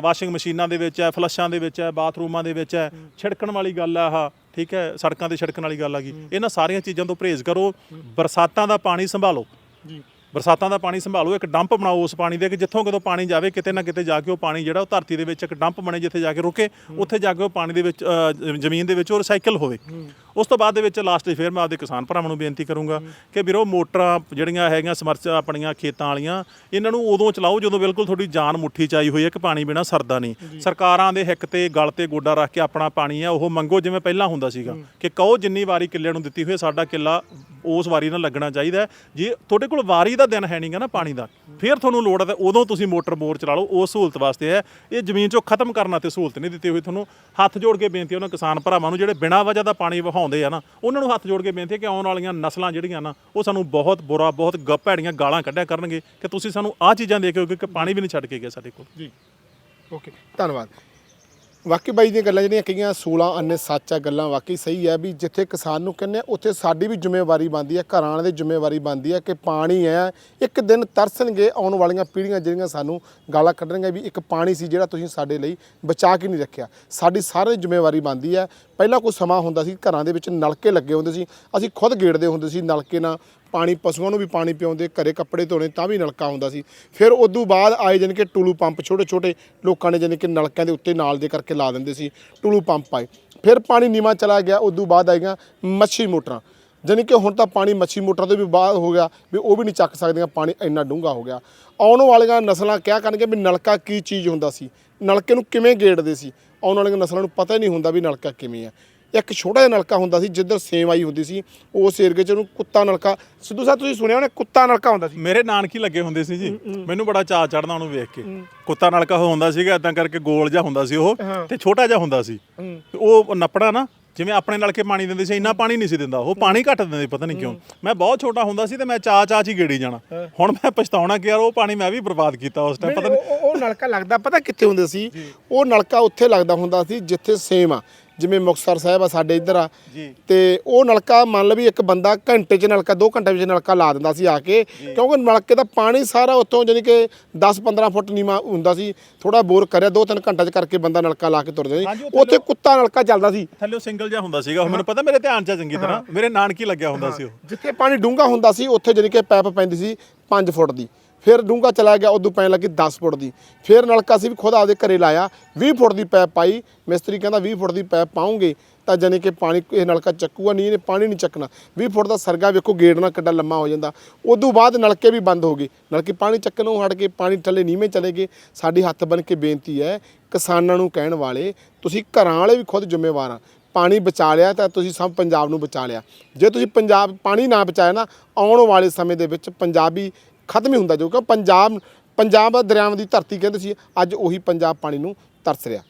ਵਾਸ਼ਿੰਗ ਮਸ਼ੀਨਾਂ ਦੇ ਵਿੱਚ ਹੈ ਫਲਸ਼ਾਂ ਦੇ ਵਿੱਚ ਹੈ ਬਾਥਰੂਮਾਂ ਦੇ ਵਿੱਚ ਹੈ ਛਿੜਕਣ ਵਾਲੀ ਗੱਲ ਆ ਆਹ ਠੀਕ ਹੈ ਸੜਕਾਂ ਤੇ ਛਿੜਕਣ ਵਾਲੀ ਗੱਲ ਆ ਗਈ ਇਹਨਾਂ ਸਾਰੀਆਂ ਚੀਜ਼ਾਂ ਤੋਂ ਪਰਹੇਜ਼ ਕਰੋ ਬਰਸਾਤਾਂ ਦਾ ਪਾਣੀ ਸੰਭਾਲੋ। ਜੀ। ਬਰਸਾਤਾਂ ਦਾ ਪਾਣੀ ਸੰਭਾਲੋ ਇੱਕ ਡੰਪ ਬਣਾਓ ਉਸ ਪਾਣੀ ਦੇ ਕਿ ਜਿੱਥੋਂ ਕਦੋਂ ਪਾਣੀ ਜਾਵੇ ਕਿਤੇ ਨਾ ਕਿਤੇ ਜਾ ਕੇ ਉਹ ਪਾਣੀ ਜਿਹੜਾ ਉਹ ਧਰਤੀ ਦੇ ਵਿੱਚ ਇੱਕ ਡੰਪ ਬਣੇ ਜਿੱਥੇ ਜਾ ਕੇ ਰੁਕੇ ਉੱਥੇ ਜਾ ਕੇ ਉਹ ਪਾਣੀ ਦੇ ਵਿੱਚ ਜ਼ਮੀਨ ਦੇ ਵਿੱਚ ਉਹ ਰਿਸਾਈਕਲ ਹੋਵੇ। ਉਸ ਤੋਂ ਬਾਅਦ ਦੇ ਵਿੱਚ ਲਾਸਟ ਫਿਰ ਮੈਂ ਆਪਦੇ ਕਿਸਾਨ ਭਰਾਵਾਂ ਨੂੰ ਬੇਨਤੀ ਕਰੂੰਗਾ ਕਿ ਵੀਰੋ ਮੋਟਰਾਂ ਜਿਹੜੀਆਂ ਹੈਗੀਆਂ ਸਮਰਚ ਆਪਣੀਆਂ ਖੇਤਾਂ ਵਾਲੀਆਂ ਇਹਨਾਂ ਨੂੰ ਉਦੋਂ ਚਲਾਓ ਜਦੋਂ ਬਿਲਕੁਲ ਤੁਹਾਡੀ ਜਾਨ ਮੁੱਠੀ 'ਚ ਆਈ ਹੋਈ ਹੈ ਕਿ ਪਾਣੀ ਬਿਨਾ ਸਰਦਾ ਨਹੀਂ। ਸਰਕਾਰਾਂ ਦੇ ਹਿੱਕ ਤੇ ਗਲ ਤੇ ਗੋਡਾ ਰੱਖ ਕੇ ਆਪਣਾ ਪਾਣੀ ਹੈ ਉਹ ਮੰਗੋ ਜਿਵੇਂ ਪਹਿਲਾਂ ਹੁੰਦਾ ਸੀਗਾ। ਕਿ ਕਹੋ ਜਿੰਨੀ ਵਾਰੀ ਕਿੱਲੇ ਨੂੰ ਦਿੱਤੀ ਹੋਈ ਸਾਡਾ ਕਿੱਲਾ ਉਸ ਵਾਰੀ ਨਾਲ ਲੱਗਣਾ ਚਾਹੀਦਾ। ਜੇ ਤੁਹਾਡੇ ਕੋਲ ਵਾਰੀ ਦਾ ਦਿਨ ਹੈ ਨਹੀਂਗਾ ਨਾ ਪਾਣੀ ਦਾ। ਫਿਰ ਤੁਹਾਨੂੰ ਲੋੜ ਹੈ ਤਾਂ ਉਦੋਂ ਤੁਸੀਂ ਮੋਟਰ ਬੋਰ ਚਲਾ ਲਓ, ਉਹ ਸਹੂਲਤ ਵਾਸਤੇ ਹੈ। ਇਹ ਜ਼ਮੀਨ 'ਚੋਂ ਖਤਮ ਕਰਨਾ ਤੇ ਸਹੂਲਤ ਨਹੀਂ ਦਿੱਤੀ ਹੋਈ ਤੁਹਾਨੂੰ। ਹੱਥ ਜੋੜ ਕੇ ਬੇਨਤੀ ਉਹਨਾਂ ਕਿਸਾਨ ਭਰਾਵਾਂ ਨੂੰ, ਜਿਹੜੇ ਬਿਨਾਂ ਵਜ੍ਹਾ ਦਾ ਪਾਣੀ ਵਹਾਉਂਦੇ ਆ ਨਾ, ਉਹਨਾਂ ਨੂੰ ਹੱਥ ਜੋੜ ਕੇ ਬੇਨਤੀ ਹੈ ਕਿ ਆਉਣ ਵਾਲੀਆਂ ਨਸਲਾਂ ਜਿਹੜੀਆਂ ਨਾ, ਉਹ ਸਾਨੂੰ ਬਹੁਤ ਬੁਰਾ, ਬਹੁਤ ਗ- ਭੈੜੀਆਂ ਗਾਲਾਂ ਕੱਢਿਆ ਕਰਨਗੇ ਕਿ ਤੁਸੀਂ ਸਾਨੂੰ ਆਹ ਚੀਜ਼ਾਂ ਦੇ ਕੇ ਗਏ ਕਿ ਪਾਣੀ ਵੀ ਨਹੀਂ ਛੱਡ ਕੇ ਗਏ ਸਾਡੇ ਕੋਲ। ਜੀ। ਓਕੇ, ਧੰਨਵਾਦ। ਵਾਕਈ ਬਾਈ ਦੀਆਂ ਗੱਲਾਂ ਜਿਹੜੀਆਂ ਕਹੀਆਂ 16 ਅੰਨੇ ਸੱਚ ਆ ਗੱਲਾਂ ਵਾਕਈ ਸਹੀ ਹੈ ਵੀ ਜਿੱਥੇ ਕਿਸਾਨ ਨੂੰ ਕਹਿੰਦੇ ਆ, ਉੱਥੇ ਸਾਡੀ ਵੀ ਜ਼ਿੰਮੇਵਾਰੀ ਬਣਦੀ ਹੈ ਘਰਾਂ ਵਾਲਿਆਂ ਦੀ ਜ਼ਿੰਮੇਵਾਰੀ ਬਣਦੀ ਹੈ ਕਿ ਪਾਣੀ ਹੈ ਇੱਕ ਦਿਨ ਤਰਸਣਗੇ ਆਉਣ ਵਾਲੀਆਂ ਪੀੜ੍ਹੀਆਂ ਜਿਹੜੀਆਂ ਸਾਨੂੰ ਗਾਲਾਂ ਕੱਢਣਗੀਆਂ ਵੀ ਇੱਕ ਪਾਣੀ ਸੀ ਜਿਹੜਾ ਤੁਸੀਂ ਸਾਡੇ ਲਈ ਬਚਾ ਕੇ ਨਹੀਂ ਰੱਖਿਆ। ਸਾਡੀ ਸਾਰੀ ਜ਼ਿੰਮੇਵਾਰੀ ਬਣਦੀ ਹੈ ਪਹਿਲਾਂ ਕੋਈ ਸਮਾਂ ਹੁੰਦਾ ਸੀ ਘਰਾਂ ਦੇ ਵਿੱਚ ਨਲਕੇ ਲੱਗੇ ਹੁੰਦੇ ਸੀ ਅਸੀਂ ਖੁਦ ਗੇੜਦੇ ਹੁੰਦੇ ਸੀ ਨਲਕੇ ਨਾਲ ਪਾਣੀ ਪਸ਼ੂਆਂ ਨੂੰ ਵੀ ਪਾਣੀ ਪਿਆਉਂਦੇ, ਘਰੇ ਕੱਪੜੇ ਧੋਣੇ ਤਾਂ ਵੀ ਨਲਕਾ ਹੁੰਦਾ ਸੀ। ਫਿਰ ਉਦੋਂ ਬਾਅਦ ਆਏ ਜਾਣੀ ਕਿ ਟੂਲੂ ਪੰਪ ਛੋਟੇ ਛੋਟੇ ਲੋਕਾਂ ਨੇ ਜਾਣੀ ਕਿ ਨਲਕਿਆਂ ਦੇ ਉੱਤੇ ਨਾਲ ਦੇ ਕਰਕੇ ਲਾ ਦਿੰਦੇ ਸੀ, ਟੂਲੂ ਪੰਪ ਆਏ। ਫਿਰ ਪਾਣੀ ਨੀਵਾਂ ਚਲਾ ਗਿਆ, ਉਦੋਂ ਬਾਅਦ ਆਈਆਂ ਮੱਛੀ ਮੋਟਰਾਂ। ਜਾਣੀ ਕਿ ਹੁਣ ਤਾਂ ਪਾਣੀ ਮੱਛੀ ਮੋਟਰਾਂ ਤੋਂ ਵੀ ਬਾਹਰ ਹੋ ਗਿਆ ਵੀ ਉਹ ਵੀ ਨਹੀਂ ਚੱਕ ਸਕਦੀਆਂ, ਪਾਣੀ ਇੰਨਾ ਡੂੰਘਾ ਹੋ ਗਿਆ। ਆਉਣ ਵਾਲੀਆਂ ਨਸਲਾਂ ਕਿਆ ਕਰਨਗੇ ਵੀ ਨਲਕਾ ਕੀ ਚੀਜ਼ ਹੁੰਦਾ ਸੀ? ਨਲਕੇ ਨੂੰ ਕਿਵੇਂ ਗੇੜਦੇ ਸੀ? ਆਉਣ ਵਾਲੀਆਂ ਨਸਲਾਂ ਨੂੰ ਪਤਾ ਹੀ ਨਹੀਂ ਹੁੰਦਾ ਵੀ ਨਲਕਾ ਕਿਵੇਂ ਹੈ ਇੱਕ ਛੋਟਾ ਜਿਹਾ ਨਲਕਾ ਹੁੰਦਾ ਸੀ ਜਿੱਧਰ ਸੇਮ ਆਈ ਹੁੰਦੀ ਸੀ ਉਸ ਏਰੀਏ 'ਚ ਉਹਨੂੰ ਕੁੱਤਾ ਨਲਕਾ ਸਿੱਧੂ ਸਾਹਿਬ ਤੁਸੀਂ ਸੁਣਿਆ ਹੋਣਾ ਕੁੱਤਾ ਨਲਕਾ ਹੁੰਦਾ ਸੀ? ਮੇਰੇ ਨਾਨਕੀ ਲੱਗੇ ਹੁੰਦੇ ਸੀ ਜੀ। ਮੈਨੂੰ ਬੜਾ ਚਾਅ ਚੜਦਾ ਉਹਨੂੰ ਵੇਖ ਕੇ। ਕੁੱਤਾ ਨਲਕਾ ਉਹ ਹੁੰਦਾ ਸੀਗਾ ਇਦਾਂ ਕਰਕੇ ਗੋਲ ਜਿਹਾ ਹੁੰਦਾ ਸੀ ਉਹ। ਤੇ ਛੋਟਾ ਜਿਹਾ ਹੁੰਦਾ ਸੀ। ਉਹ ਨੱਪੜਾ ਨਾ ਜਿਵੇਂ ਆਪਣੇ ਨਲਕੇ ਪਾਣੀ ਦਿੰਦੇ ਸੀ ਇੰਨਾ ਪਾਣੀ ਨਹੀਂ ਸੀ ਦਿੰਦਾ। ਉਹ ਪਾਣੀ ਘੱਟ ਦਿੰਦੇ ਪਤਾ ਨਹੀਂ ਕਿਉਂ। ਮੈਂ ਬਹੁਤ ਛੋਟਾ ਹੁੰਦਾ ਸੀ ਤੇ ਮੈਂ ਚਾਅ ਚਾਅ ਚ ਹੀ ਗੇੜੀ ਜਾਣਾ। ਹੁਣ ਮੈਂ ਪਛਤਾਉਣਾ ਕਿ ਯਾਰ ਉਹ ਪਾਣੀ ਮੈਂ ਵੀ ਬਰਬਾਦ ਕੀਤਾ ਉਸ ਟਾਈਮ ਪਤਾ ਨਹੀਂ, ਉਹ ਨਲਕਾ ਲੱਗਦਾ ਪਤਾ ਕਿੱਥੇ ਹੁੰਦੇ ਸੀ? ਉਹ ਨਲਕਾ ਉੱਥੇ ਲੱਗਦਾ ਹੁੰਦਾ ਸੀ ਜਿੱਥੇ ਸੇਮ ਆ। ਜਿਵੇਂ ਮੁਕਤਸਰ ਸਾਹਿਬ ਆ ਸਾਡੇ ਇੱਧਰ ਆ। ਤੇ ਉਹ ਨਲਕਾ ਮੰਨ ਲਓ ਵੀ ਇੱਕ ਬੰਦਾ ਘੰਟੇ 'ਚ ਨਲਕਾ 2 ਘੰਟੇ ਵਿੱਚ ਨਲਕਾ ਲਾ ਦਿੰਦਾ ਸੀ ਆ ਕੇ। ਕਿਉਂਕਿ ਨਲਕੇ ਦਾ ਪਾਣੀ ਸਾਰਾ ਉੱਥੋਂ ਜਾਨੀ ਕਿ 10-15 ਫੁੱਟ ਨੀਵਾ ਹੁੰਦਾ ਸੀ। ਥੋੜਾ ਬੋਰ ਕਰਿਆ 2-3 ਘੰਟੇ 'ਚ ਕਰਕੇ ਬੰਦਾ ਨਲਕਾ ਲਾ ਕੇ ਤੁਰ ਜਾਂਦਾ ਸੀ। ਉੱਥੇ ਕੁੱਤਾ ਨਲਕਾ ਚੱਲਦਾ ਸੀ। ਥੱਲੇ ਸਿੰਗਲ ਜਿਹਾ ਹੁੰਦਾ ਸੀਗਾ। ਮੈਨੂੰ ਪਤਾ ਮੇਰੇ ਧਿਆਨ ਚ ਚੰਗੀ ਤਰ੍ਹਾਂ। ਮੇਰੇ ਨਾਨਕੀ ਲੱਗਿਆ ਹੁੰਦਾ ਸੀ ਉਹ। ਜਿੱਥੇ ਪਾਣੀ ਡੂੰਘਾ ਹੁੰਦਾ ਸੀ ਉੱਥੇ ਜਾਨੀ ਕਿ ਪੈਪ ਪੈਂਦੀ ਸੀ 5 ਫੁੱਟ ਦੀ। ਫਿਰ ਡੂੰਘਾ ਚਲਾ ਗਿਆ, ਉਦੋਂ ਪੈਣ ਲੱਗੀ 10 ਫੁੱਟ ਦੀ। ਫਿਰ ਨਲਕਾ ਸੀ ਵੀ ਖੁਦ ਆਪਦੇ ਘਰੇ ਲਾਇਆ 20 ਫੁੱਟ ਦੀ ਪੈਪ ਪਾਈ। ਮਿਸਤਰੀ ਕਹਿੰਦਾ 20 ਫੁੱਟ ਦੀ ਪੈਪ ਪਾਉਂਗੇ, ਤਾਂ ਜਾਨੀ ਕਿ ਪਾਣੀ, ਇਹ ਨਲਕਾ ਚੱਕੂਗਾ ਨਹੀਂ, ਇਹਨੇ ਪਾਣੀ ਨਹੀਂ ਚੱਕਣਾ। 20 ਫੁੱਟ ਦਾ ਸਰਗਾ ਵੇਖੋ, ਗੇਟ ਨਾਲ ਕਿੱਡਾ ਲੰਮਾ ਹੋ ਜਾਂਦਾ। ਉਦੋਂ ਬਾਅਦ ਨਲਕੇ ਵੀ ਬੰਦ ਹੋ ਗਏ। ਨਲਕੇ ਪਾਣੀ ਚੱਕਣੋਂ ਹਟ ਕੇ, ਪਾਣੀ ਥੱਲੇ ਨੀਵੇਂ ਚਲੇ ਗਏ। ਸਾਡੀ ਹੱਥ ਬਨ ਕੇ ਬੇਨਤੀ ਹੈ, ਕਿਸਾਨਾਂ ਨੂੰ ਕਹਿਣ ਵਾਲੇ, ਤੁਸੀਂ ਘਰਾਂ ਵਾਲੇ ਵੀ ਖੁਦ ਜ਼ਿੰਮੇਵਾਰ ਆ। ਪਾਣੀ ਬਚਾ ਲਿਆ ਤਾਂ ਤੁਸੀਂ ਸਭ ਪੰਜਾਬ ਨੂੰ ਬਚਾ ਲਿਆ। ਜੇ ਤੁਸੀਂ ਪੰਜਾਬ ਪਾਣੀ ਨਾ ਬਚਾਇਆ ਨਾ, ਆਉਣ ਵਾਲੇ ਸਮੇਂ ਦੇ ਵਿੱਚ ਪੰਜਾਬੀ ਖਤਮ ਹੀ ਹੁੰਦਾ, ਜੋ ਕਿ ਪੰਜਾਬ ਪੰਜਾਬ ਦਰਿਆਵਾਂ ਦੀ ਧਰਤੀ ਕਹਿੰਦੇ ਸੀ, ਅੱਜ ਉਹੀ ਪੰਜਾਬ ਪਾਣੀ ਨੂੰ ਤਰਸ ਰਿਹਾ।